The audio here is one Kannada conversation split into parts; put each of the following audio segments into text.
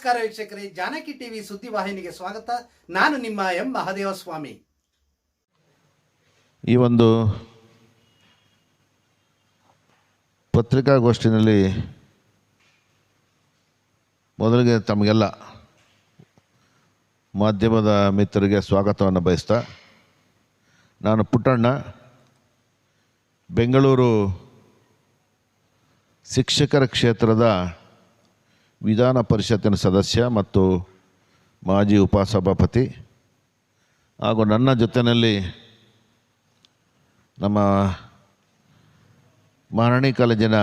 ನಮಸ್ಕಾರ ವೀಕ್ಷಕರೇ, ಜಾನಕಿ ಟಿವಿ ಸುದ್ದಿ ವಾಹಿನಿಗೆ ಸ್ವಾಗತ. ನಾನು ನಿಮ್ಮ ಎಂ. ಮಹದೇವ ಸ್ವಾಮಿ ಈ ಒಂದು ಪತ್ರಿಕಾಗೋಷ್ಠಿನಲ್ಲಿ ಮೊದಲಿಗೆ ತಮಗೆಲ್ಲ ಮಾಧ್ಯಮದ ಮಿತ್ರರಿಗೆ ಸ್ವಾಗತವನ್ನು ಬಯಸ್ತಾ, ನಾನು ಪುಟ್ಟಣ್ಣ, ಬೆಂಗಳೂರು ಶಿಕ್ಷಕರ ಕ್ಷೇತ್ರದ ವಿಧಾನ ಪರಿಷತ್ತಿನ ಸದಸ್ಯ ಮತ್ತು ಮಾಜಿ ಉಪಸಭಾಪತಿ ಹಾಗೂ ನನ್ನ ಜೊತೆಯಲ್ಲಿ ನಮ್ಮ ಮಹಾರಾಣಿ ಕಾಲೇಜಿನ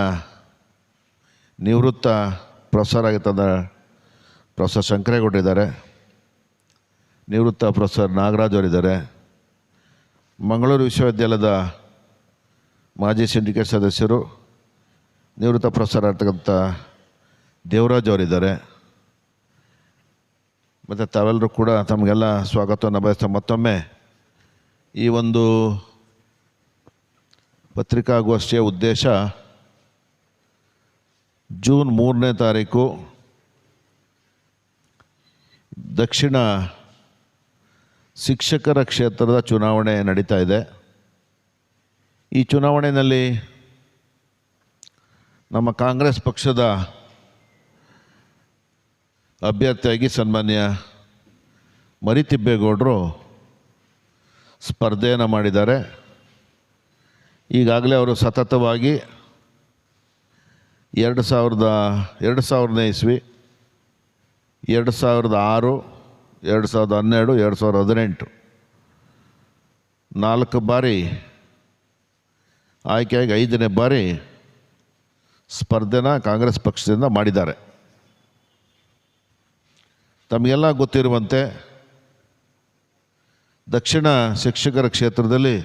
ನಿವೃತ್ತ ಪ್ರೊಫೆಸರ್ ಆಗಿತ್ತಂದ ಪ್ರೊಫೆಸರ್ ಶಂಕರೇಗೌಡ ಇದ್ದಾರೆ. ನಿವೃತ್ತ ಪ್ರೊಫೆಸರ್ ನಾಗರಾಜ್ ಅವರಿದ್ದಾರೆ ಮಂಗಳೂರು ವಿಶ್ವವಿದ್ಯಾಲಯದ ಮಾಜಿ ಸಿಂಡಿಕೇಟ್ ಸದಸ್ಯರು, ನಿವೃತ್ತ ಪ್ರೊಫೆಸರ್ ಆಗಿರ್ತಕ್ಕಂಥ ದೇವರಾಜ್ ಅವರಿದ್ದಾರೆ. ಮತ್ತು ತಾವೆಲ್ಲರೂ ಕೂಡ ತಮಗೆಲ್ಲ ಸ್ವಾಗತವನ್ನು ಬಯಸ್ತಾ ಮತ್ತೊಮ್ಮೆ ಈ ಒಂದು ಪತ್ರಿಕಾಗೋಷ್ಠಿಯ ಉದ್ದೇಶ ಜೂನ್ ಮೂರನೇ ತಾರೀಕು ದಕ್ಷಿಣ ಶಿಕ್ಷಕರ ಕ್ಷೇತ್ರದ ಚುನಾವಣೆ ನಡೀತಾ ಇದೆ. ಈ ಚುನಾವಣೆಯಲ್ಲಿ ನಮ್ಮ ಕಾಂಗ್ರೆಸ್ ಪಕ್ಷದ ಅಭ್ಯರ್ಥಿಯಾಗಿ ಸನ್ಮಾನ್ಯ ಮರಿತಿಬ್ಬೇಗೌಡರು ಸ್ಪರ್ಧೆಯನ್ನು ಮಾಡಿದ್ದಾರೆ. ಈಗಾಗಲೇ ಅವರು ಸತತವಾಗಿ ಎರಡು ಸಾವಿರದ, ಎರಡು ಸಾವಿರನೇ ಇಸ್ವಿ, ಎರಡು ಸಾವಿರದ ಆರು, ಎರಡು ಸಾವಿರದ ಹನ್ನೆರಡು, ಎರಡು ಸಾವಿರದ ಹದಿನೆಂಟು ನಾಲ್ಕು ಬಾರಿ ಆಯ್ಕೆಯಾಗಿ ಐದನೇ ಬಾರಿ ಸ್ಪರ್ಧೆನ ಕಾಂಗ್ರೆಸ್ ಪಕ್ಷದಿಂದ ಮಾಡಿದ್ದಾರೆ. ತಮಗೆಲ್ಲ ಗೊತ್ತಿರುವಂತೆ ದಕ್ಷಿಣ ಶಿಕ್ಷಕರ ಕ್ಷೇತ್ರದಲ್ಲಿ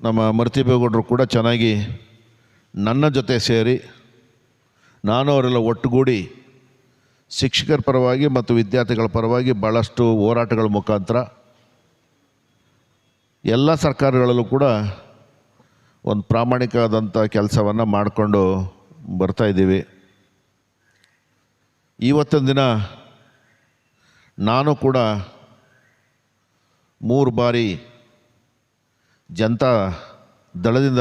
ನಮ್ಮ ಮರ್ತಿಬೇಗೌಡರು ಕೂಡ ಚೆನ್ನಾಗಿ ನನ್ನ ಜೊತೆ ಸೇರಿ ನಾನು ಅವರೆಲ್ಲ ಒಟ್ಟುಗೂಡಿ ಶಿಕ್ಷಕರ ಪರವಾಗಿ ಮತ್ತು ವಿದ್ಯಾರ್ಥಿಗಳ ಪರವಾಗಿ ಭಾಳಷ್ಟು ಹೋರಾಟಗಳ ಮುಖಾಂತರ ಎಲ್ಲ ಸರ್ಕಾರಗಳಲ್ಲೂ ಕೂಡ ಒಂದು ಪ್ರಾಮಾಣಿಕವಾದಂಥ ಕೆಲಸವನ್ನು ಮಾಡಿಕೊಂಡು ಬರ್ತಾಯಿದ್ದೀವಿ ಇವತ್ತಿನ ದಿನ ನಾನು ಕೂಡ ಮೂರು ಬಾರಿ ಜನತಾ ದಳದಿಂದ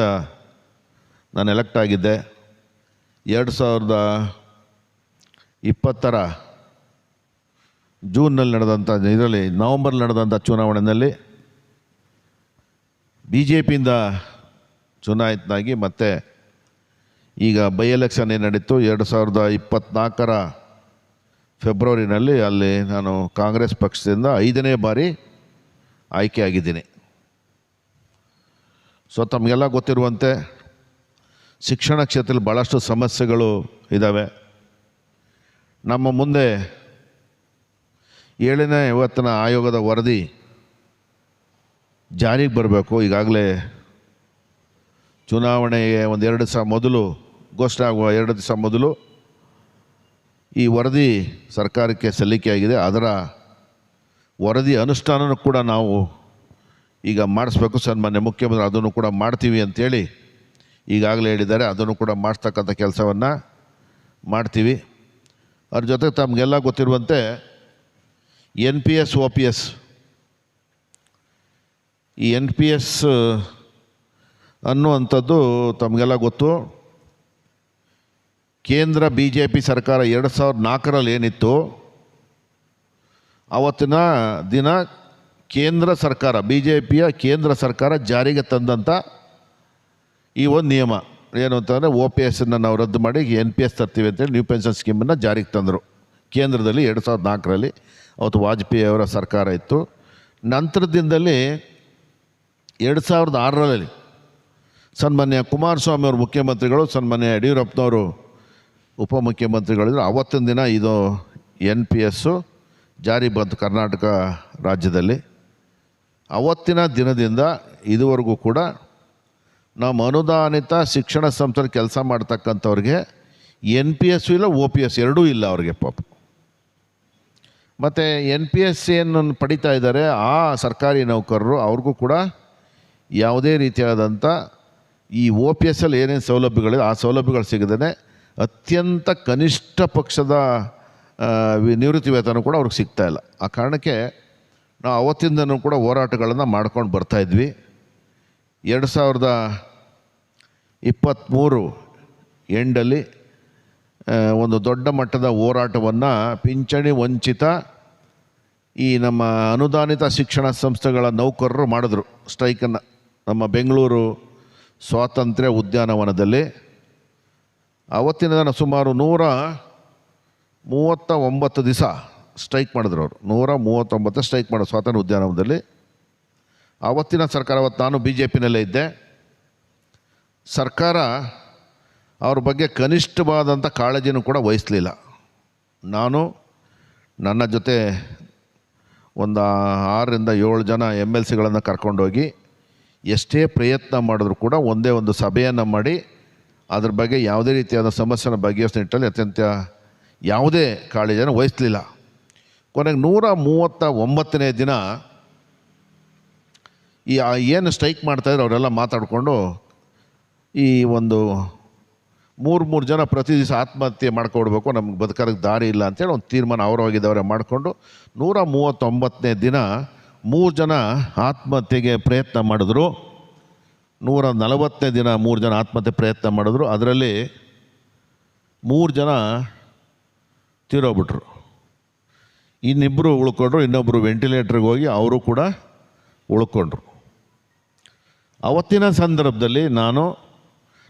ನಾನು ಎಲೆಕ್ಟ್ ಆಗಿದ್ದೆ. ಎರಡು ಸಾವಿರದ ಇಪ್ಪತ್ತರ ಜೂನ್ನಲ್ಲಿ ನಡೆದಂಥ ಇದರಲ್ಲಿ ನವಂಬರ್ನಲ್ಲಿ ನಡೆದಂಥ ಚುನಾವಣೆಯಲ್ಲಿ ಬಿ ಜೆ ಪಿಯಿಂದ ಚುನಾಯಿತನಾಗಿ ಮತ್ತೆ ಈಗ ಬೈ ಎಲೆಕ್ಷನ್ ಏನು ನಡೀತು? ಎರಡು ಸಾವಿರದ ಇಪ್ಪತ್ತ್ನಾಲ್ಕರ ಫೆಬ್ರವರಿನಲ್ಲಿ ಅಲ್ಲಿ ನಾನು ಕಾಂಗ್ರೆಸ್ ಪಕ್ಷದಿಂದ ಐದನೇ ಬಾರಿ ಆಯ್ಕೆಯಾಗಿದ್ದೀನಿ. ಸೊ, ತಮಗೆಲ್ಲ ಗೊತ್ತಿರುವಂತೆ ಶಿಕ್ಷಣ ಕ್ಷೇತ್ರದಲ್ಲಿ ಭಾಳಷ್ಟು ಸಮಸ್ಯೆಗಳು ಇದ್ದಾವೆ ನಮ್ಮ ಮುಂದೆ ಏಳನೇ ಇವತ್ತಿನ ಆಯೋಗದ ವರದಿ ಜಾರಿಗೆ ಬರಬೇಕು. ಈಗಾಗಲೇ ಚುನಾವಣೆಗೆ ಒಂದೆರಡು ದಿವಸ ಮೊದಲು ಘೋಷಣೆ ಆಗುವ ಎರಡು ದಿವಸ ಮೊದಲು ಈ ವರದಿ ಸರ್ಕಾರಕ್ಕೆ ಸಲ್ಲಿಕೆಯಾಗಿದೆ ಅದರ ವರದಿ ಅನುಷ್ಠಾನನೂ ಕೂಡ ನಾವು ಈಗ ಮಾಡಿಸ್ಬೇಕು ಸನ್ಮಾನ್ಯ ಮುಖ್ಯಮಂತ್ರಿ ಅದನ್ನು ಕೂಡ ಮಾಡ್ತೀವಿ ಅಂತೇಳಿ ಈಗಾಗಲೇ ಹೇಳಿದ್ದಾರೆ. ಅದನ್ನು ಕೂಡ ಮಾಡಿಸ್ತಕ್ಕಂಥ ಕೆಲಸವನ್ನು ಮಾಡ್ತೀವಿ. ಅದ್ರ ಜೊತೆಗೆ ತಮಗೆಲ್ಲ ಗೊತ್ತಿರುವಂತೆ N P S, O P S ಈ ಎನ್ ಪಿ ಎಸ್ ಅನ್ನುವಂಥದ್ದು ತಮಗೆಲ್ಲ ಗೊತ್ತು. ಕೇಂದ್ರ ಬಿ ಜೆ ಪಿ ಸರ್ಕಾರ ಎರಡು ಸಾವಿರದ ನಾಲ್ಕರಲ್ಲಿ ಏನಿತ್ತು? ಆವತ್ತಿನ ದಿನ ಕೇಂದ್ರ ಸರ್ಕಾರ ಬಿ ಜೆ ಪಿಯ ಕೇಂದ್ರ ಸರ್ಕಾರ ಜಾರಿಗೆ ತಂದಂಥ ಈ ಒಂದು ನಿಯಮ. ಏನು ಅಂತಂದರೆ ಒ ಪಿ ಎಸ್ಸನ್ನು ನಾವು ರದ್ದು ಮಾಡಿ ಎನ್ ಪಿ ಎಸ್ ತರ್ತೀವಿ ಅಂತೇಳಿ ನ್ಯೂ ಪೆನ್ಷನ್ ಸ್ಕೀಮನ್ನು ಜಾರಿಗೆ ತಂದರು. ಕೇಂದ್ರದಲ್ಲಿ ಎರಡು ಸಾವಿರದ ನಾಲ್ಕರಲ್ಲಿ ಅವತ್ತು ವಾಜಪೇಯಿ ಅವರ ಸರ್ಕಾರ ಇತ್ತು. ನಂತರದ ಎರಡು ಸಾವಿರದ ಆರರಲ್ಲಿ ಸನ್ಮಾನ್ಯ ಕುಮಾರಸ್ವಾಮಿ ಅವರು ಮುಖ್ಯಮಂತ್ರಿಗಳು, ಸನ್ಮಾನ್ಯ ಯಡಿಯೂರಪ್ಪನವರು ಉಪಮುಖ್ಯಮಂತ್ರಿಗಳಿದ್ರು. ಅವತ್ತಿನ ದಿನ ಇದು ಎನ್ ಪಿ ಎಸ್ಸು ಜಾರಿ ಬಂತು ಕರ್ನಾಟಕ ರಾಜ್ಯದಲ್ಲಿ. ಅವತ್ತಿನ ದಿನದಿಂದ ಇದುವರೆಗೂ ಕೂಡ ನಮ್ಮ ಅನುದಾನಿತ ಶಿಕ್ಷಣ ಸಂಸ್ಥೆಯಲ್ಲಿ ಕೆಲಸ ಮಾಡ್ತಕ್ಕಂಥವ್ರಿಗೆ ಎನ್ ಪಿ ಎಸ್ಸು ಇಲ್ಲ, ಒ ಪಿ ಎಸ್ ಎರಡೂ ಇಲ್ಲ ಅವ್ರಿಗೆ ಪಾಪ. ಮತ್ತು ಎನ್ ಪಿ ಎಸ್ ಏನು ಪಡಿತಾ ಇದ್ದಾರೆ ಆ ಸರ್ಕಾರಿ ನೌಕರರು, ಅವ್ರಿಗೂ ಕೂಡ ಯಾವುದೇ ರೀತಿಯಾದಂಥ ಈ ಒ ಪಿ ಎಸ್ಸಲ್ಲಿ ಏನೇನು ಸೌಲಭ್ಯಗಳಿದೆ, ಆ ಸೌಲಭ್ಯಗಳು ಸಿಗದೇ ಅತ್ಯಂತ ಕನಿಷ್ಠ ಪಕ್ಷದ ನಿವೃತ್ತಿ ವೇತನ ಕೂಡ ಅವ್ರಿಗೆ ಸಿಗ್ತಾ ಇಲ್ಲ. ಆ ಕಾರಣಕ್ಕೆ ನಾವು ಅವತ್ತಿಂದನೂ ಕೂಡ ಹೋರಾಟಗಳನ್ನು ಮಾಡ್ಕೊಂಡು ಬರ್ತಾಯಿದ್ವಿ ಎರಡು ಸಾವಿರದ ಇಪ್ಪತ್ತ್ಮೂರು ಎಂಡಲ್ಲಿ ಒಂದು ದೊಡ್ಡ ಮಟ್ಟದ ಹೋರಾಟವನ್ನು ಪಿಂಚಣಿ ವಂಚಿತ ಈ ನಮ್ಮ ಅನುದಾನಿತ ಶಿಕ್ಷಣ ಸಂಸ್ಥೆಗಳ ನೌಕರರು ಮಾಡಿದ್ರು. ಸ್ಟ್ರೈಕನ್ನು ನಮ್ಮ ಬೆಂಗಳೂರು ಸ್ವಾತಂತ್ರ್ಯ ಉದ್ಯಾನವನದಲ್ಲಿ. ಅವತ್ತಿನ ದಿನ ಸುಮಾರು ನೂರ ಮೂವತ್ತ ಒಂಬತ್ತು ದಿವಸ ಸ್ಟ್ರೈಕ್ ಮಾಡಿದ್ರು ಅವರು. ನೂರ ಮೂವತ್ತೊಂಬತ್ತು ಸ್ಟ್ರೈಕ್ ಮಾಡೋ ಸ್ವಾತಂತ್ರ್ಯ ಉದ್ಯಾನವನದಲ್ಲಿ. ಆವತ್ತಿನ ಸರ್ಕಾರ, ಅವತ್ತು ನಾನು ಬಿ ಜೆ ಪಿನಲ್ಲೇ ಇದ್ದೆ. ಸರ್ಕಾರ ಅವ್ರ ಬಗ್ಗೆ ಕನಿಷ್ಠವಾದಂಥ ಕಾಳಜಿನೂ ಕೂಡ ವಹಿಸಲಿಲ್ಲ. ನಾನು, ನನ್ನ ಜೊತೆ ಒಂದು ಆರರಿಂದ ಏಳು ಜನ ಎಂ ಎಲ್ ಸಿಗಳನ್ನು ಕರ್ಕೊಂಡೋಗಿ ಎಷ್ಟೇ ಪ್ರಯತ್ನ ಮಾಡಿದ್ರು ಕೂಡ ಒಂದೇ ಒಂದು ಸಭೆಯನ್ನು ಮಾಡಿ ಅದ್ರ ಬಗ್ಗೆ ಯಾವುದೇ ರೀತಿಯಾದ ಸಮಸ್ಯೆನ ಬಗೆಹರಿಸೋ ನಿಟ್ಟಲ್ಲಿ ಅತ್ಯಂತ ಯಾವುದೇ ಕಾಳಜಿಯನ್ನು ವಹಿಸಲಿಲ್ಲ. ಕೊನೆಗೆ ನೂರ ಮೂವತ್ತ ಒಂಬತ್ತನೇ ದಿನ ಈ ಏನು ಸ್ಟ್ರೈಕ್ ಮಾಡ್ತಾಯಿದ್ರು ಅವರೆಲ್ಲ ಮಾತಾಡಿಕೊಂಡು ಈ ಒಂದು ಮೂರು ಮೂರು ಜನ ಪ್ರತಿ ದಿವಸ ಆತ್ಮಹತ್ಯೆ ಮಾಡ್ಕೊಡ್ಬೇಕು, ನಮ್ಗೆ ಬದುಕೋದಕ್ಕೆ ದಾರಿ ಇಲ್ಲ ಅಂತೇಳಿ ಒಂದು ತೀರ್ಮಾನ ಅವರವಾಗಿದ್ದವರೇ ಮಾಡಿಕೊಂಡು ನೂರ ಮೂವತ್ತೊಂಬತ್ತನೇ ದಿನ ಮೂರು ಜನ ಆತ್ಮಹತ್ಯೆಗೆ ಪ್ರಯತ್ನ ಮಾಡಿದ್ರು. ನೂರ ನಲವತ್ತನೇ ದಿನ ಮೂರು ಜನ ಆತ್ಮಹತ್ಯೆ ಪ್ರಯತ್ನ ಮಾಡಿದ್ರು. ಅದರಲ್ಲಿ ಮೂರು ಜನ ತೀರೋಗ್ಬಿಟ್ರು. ಇನ್ನಿಬ್ಬರು ಉಳ್ಕೊಂಡ್ರು ಇನ್ನೊಬ್ಬರು ವೆಂಟಿಲೇಟ್ರಿಗೆ ಹೋಗಿ ಅವರು ಕೂಡ ಉಳ್ಕೊಂಡ್ರು. ಅವತ್ತಿನ ಸಂದರ್ಭದಲ್ಲಿ ನಾನು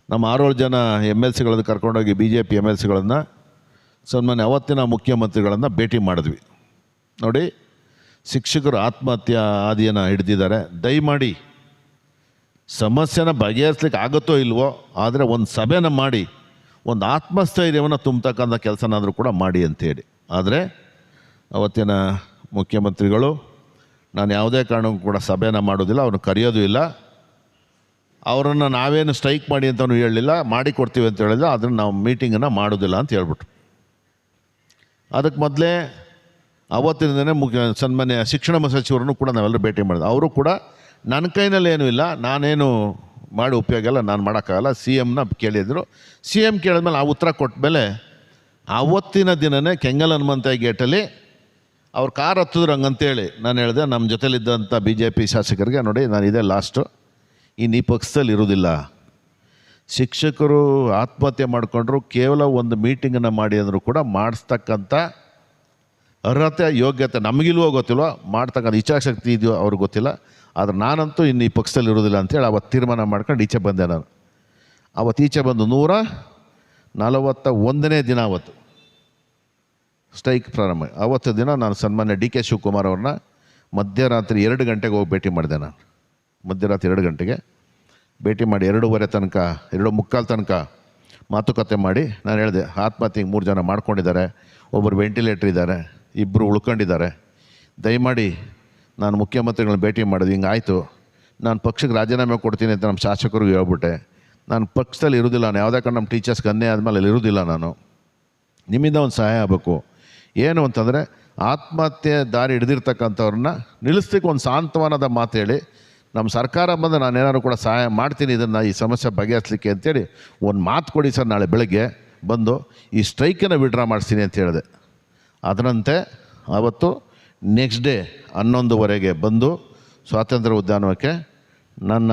ನಮ್ಮ ಆರೋಳು ಜನ ಎಂ ಎಲ್ ಸಿಗಳನ್ನು ಕರ್ಕೊಂಡೋಗಿ B J P M L ಸಿಗಳನ್ನು, ಸನ್ಮಾನ್ಯ ಅವತ್ತಿನ ಮುಖ್ಯಮಂತ್ರಿಗಳನ್ನು ಭೇಟಿ ಮಾಡಿದ್ವಿ. ನೋಡಿ, ಶಿಕ್ಷಕರು ಆತ್ಮಹತ್ಯೆ ಆದಿಯನ್ನು ಹಿಡ್ದಿದ್ದಾರೆ. ದಯಮಾಡಿ ಸಮಸ್ಯೆನ ಬಗೆಹರಿಸ್ಲಿಕ್ಕೆ ಆಗುತ್ತೋ ಇಲ್ವೋ, ಆದರೆ ಒಂದು ಸಭೆನ ಮಾಡಿ, ಒಂದು ಆತ್ಮಸ್ಥೈರ್ಯವನ್ನು ತುಂಬತಕ್ಕಂಥ ಕೆಲಸನಾದರೂ ಕೂಡ ಮಾಡಿ ಅಂತೇಳಿ ಆದರೆ ಅವತ್ತಿನ ಮುಖ್ಯಮಂತ್ರಿಗಳು, ನಾನು ಯಾವುದೇ ಕಾರಣಕ್ಕೂ ಕೂಡ ಸಭೆನ ಮಾಡೋದಿಲ್ಲ, ಅವ್ರನ್ನ ಕರೆಯೋದು ಇಲ್ಲ. ಅವರನ್ನು ನಾವೇನು ಸ್ಟ್ರೈಕ್ ಮಾಡಿ ಅಂತಲೂ ಹೇಳಲಿಲ್ಲ ಮಾಡಿಕೊಡ್ತೀವಿ ಅಂತ ಹೇಳಿದ್ರೆ ಅದನ್ನು ನಾವು ಮೀಟಿಂಗನ್ನು ಮಾಡೋದಿಲ್ಲ ಅಂತ ಹೇಳ್ಬಿಟ್ರು. ಅದಕ್ಕೆ ಮೊದಲೇ ಅವತ್ತಿನ ದಿನ ಮುಖ್ಯ ಸನ್ಮಾನ್ಯ ಶಿಕ್ಷಣ ಸಚಿವರನ್ನು ಕೂಡ ನಾವೆಲ್ಲರೂ ಭೇಟಿ ಮಾಡಿದ್ವಿ. ಅವರು ಕೂಡ ನನ್ನ ಕೈನಲ್ಲಿ ಏನೂ ಇಲ್ಲ, ನಾನೇನು ಮಾಡಿ ಉಪಯೋಗ ಇಲ್ಲ, ನಾನು ಮಾಡೋಕ್ಕಾಗಲ್ಲ. ಸಿ ಎಮ್ನ ಕೇಳಿದರು. ಸಿ ಎಂ ಕೇಳಿದ್ಮೇಲೆ ಆ ಉತ್ತರ ಕೊಟ್ಟ ಆವತ್ತಿನ ದಿನವೇ ಕೆಂಗಲ್ ಹನುಮಂತ ಗೇಟಲ್ಲಿ ಅವ್ರು ಕಾರ್ ಹತ್ತಿದ್ರು ಹಂಗಂತೇಳಿ. ನಾನು ಹೇಳಿದೆ, ನಮ್ಮ ಜೊತೆಲಿದ್ದಂಥ ಬಿ ಜೆ ಪಿ ಶಾಸಕರಿಗೆ ನೋಡಿ, ನಾನು ಇದೇ ಲಾಸ್ಟು. ಇನ್ನು ಈ ಪಕ್ಷದಲ್ಲಿ ಇರೋದಿಲ್ಲ ಶಿಕ್ಷಕರು ಆತ್ಮಹತ್ಯೆ ಮಾಡಿಕೊಂಡ್ರು, ಕೇವಲ ಒಂದು ಮೀಟಿಂಗನ್ನು ಮಾಡಿ ಅಂದರೂ ಕೂಡ ಮಾಡಿಸ್ತಕ್ಕಂಥ ಅರ್ಹತೆ, ಯೋಗ್ಯತೆ ನಮಗಿಲ್ವೋ ಗೊತ್ತಿಲ್ವೋ, ಮಾಡ್ತಕ್ಕಂಥ ಇಚ್ಛಾಶಕ್ತಿ ಇದೆಯೋ ಅವ್ರಿಗೆ ಗೊತ್ತಿಲ್ಲ. ಆದರೆ ನಾನಂತೂ ಇನ್ನು ಈ ಪಕ್ಷದಲ್ಲಿ ಇರೋದಿಲ್ಲ ಅಂತೇಳಿ ಅವತ್ತು ತೀರ್ಮಾನ ಮಾಡ್ಕೊಂಡು ಈಚೆ ಬಂದೆ ನಾನು. ಅವತ್ತು ಈಚೆ ಬಂದು ನೂರ ನಲವತ್ತ ಒಂದನೇ ದಿನ ಅವತ್ತು ಸ್ಟ್ರೈಕ್ ಪ್ರಾರಂಭ. ಅವತ್ತು ದಿನ ನಾನು ಸನ್ಮಾನ್ಯ ಡಿ ಕೆ ಶಿವಕುಮಾರ್ ಅವ್ರನ್ನ ಮಧ್ಯರಾತ್ರಿ ಎರಡು ಗಂಟೆಗೆ ಹೋಗಿ ಭೇಟಿ ಮಾಡಿದೆ ನಾನು. ಮಧ್ಯರಾತ್ರಿ ಎರಡು ಗಂಟೆಗೆ ಭೇಟಿ ಮಾಡಿ ಎರಡೂವರೆ ತನಕ, ಎರಡು ಮುಕ್ಕಾಲು ತನಕ ಮಾತುಕತೆ ಮಾಡಿ ನಾನು ಹೇಳಿದೆ ಆತ್ಮಹತ್ಯೆಗೆ ಮೂರು ಜನ ಮಾಡ್ಕೊಂಡಿದ್ದಾರೆ ಒಬ್ಬರು ವೆಂಟಿಲೇಟ್ರ್ ಇದ್ದಾರೆ ಇಬ್ಬರು ಉಳ್ಕೊಂಡಿದ್ದಾರೆ. ದಯಮಾಡಿ ನಾನು ಮುಖ್ಯಮಂತ್ರಿಗಳನ್ನ ಭೇಟಿ ಮಾಡಿದೆ, ಹಿಂಗಾಯಿತು. ನಾನು ಪಕ್ಷಕ್ಕೆ ರಾಜೀನಾಮೆ ಕೊಡ್ತೀನಿ ಅಂತ ನಮ್ಮ ಶಾಸಕರಿಗೆ ಹೇಳ್ಬಿಟ್ಟೆ. ನಾನು ಪಕ್ಷದಲ್ಲಿ ಇರೋದಿಲ್ಲ, ನಾನು ಯಾವುದೇ ಕಾರಣ ನಮ್ಮ ಟೀಚರ್ಸ್ಗೆ ಅನ್ಯಾಯ ಆದಮೇಲೆ ಅಲ್ಲಿ ಇರೋದಿಲ್ಲ ನಾನು. ನಿಮ್ಮಿಂದ ಒಂದು ಸಹಾಯ ಆಗಬೇಕು. ಏನು ಅಂತಂದರೆ, ಆತ್ಮಹತ್ಯೆ ದಾರಿ ಹಿಡಿದಿರ್ತಕ್ಕಂಥವ್ರನ್ನ ನಿಲ್ಲಿಸ್ಲಿಕ್ಕೆ ಒಂದು ಸಾಂತ್ವನದ ಮಾತು ಹೇಳಿ, ನಮ್ಮ ಸರ್ಕಾರ ಬಂದು ನಾನು ಏನಾದರೂ ಕೂಡ ಸಹಾಯ ಮಾಡ್ತೀನಿ ಇದನ್ನು ಈ ಸಮಸ್ಯೆ ಬಗೆಹರಿಸಲಿಕ್ಕೆ ಅಂತೇಳಿ ಒಂದು ಮಾತು ಕೊಡಿ ಸರ್ ನಾಳೆ ಬೆಳಗ್ಗೆ ಬಂದು, ಈ ಸ್ಟ್ರೈಕನ್ನು ವಿಡ್ರಾ ಮಾಡಿಸ್ತೀನಿ ಅಂತ ಹೇಳಿದೆ. ಅದರಂತೆ ಆವತ್ತು ನೆಕ್ಸ್ಟ್ ಡೇ ಹನ್ನೊಂದುವರೆಗೆ ಬಂದು ಸ್ವಾತಂತ್ರ್ಯ ಉದ್ಯಾನವಕ್ಕೆ ನನ್ನ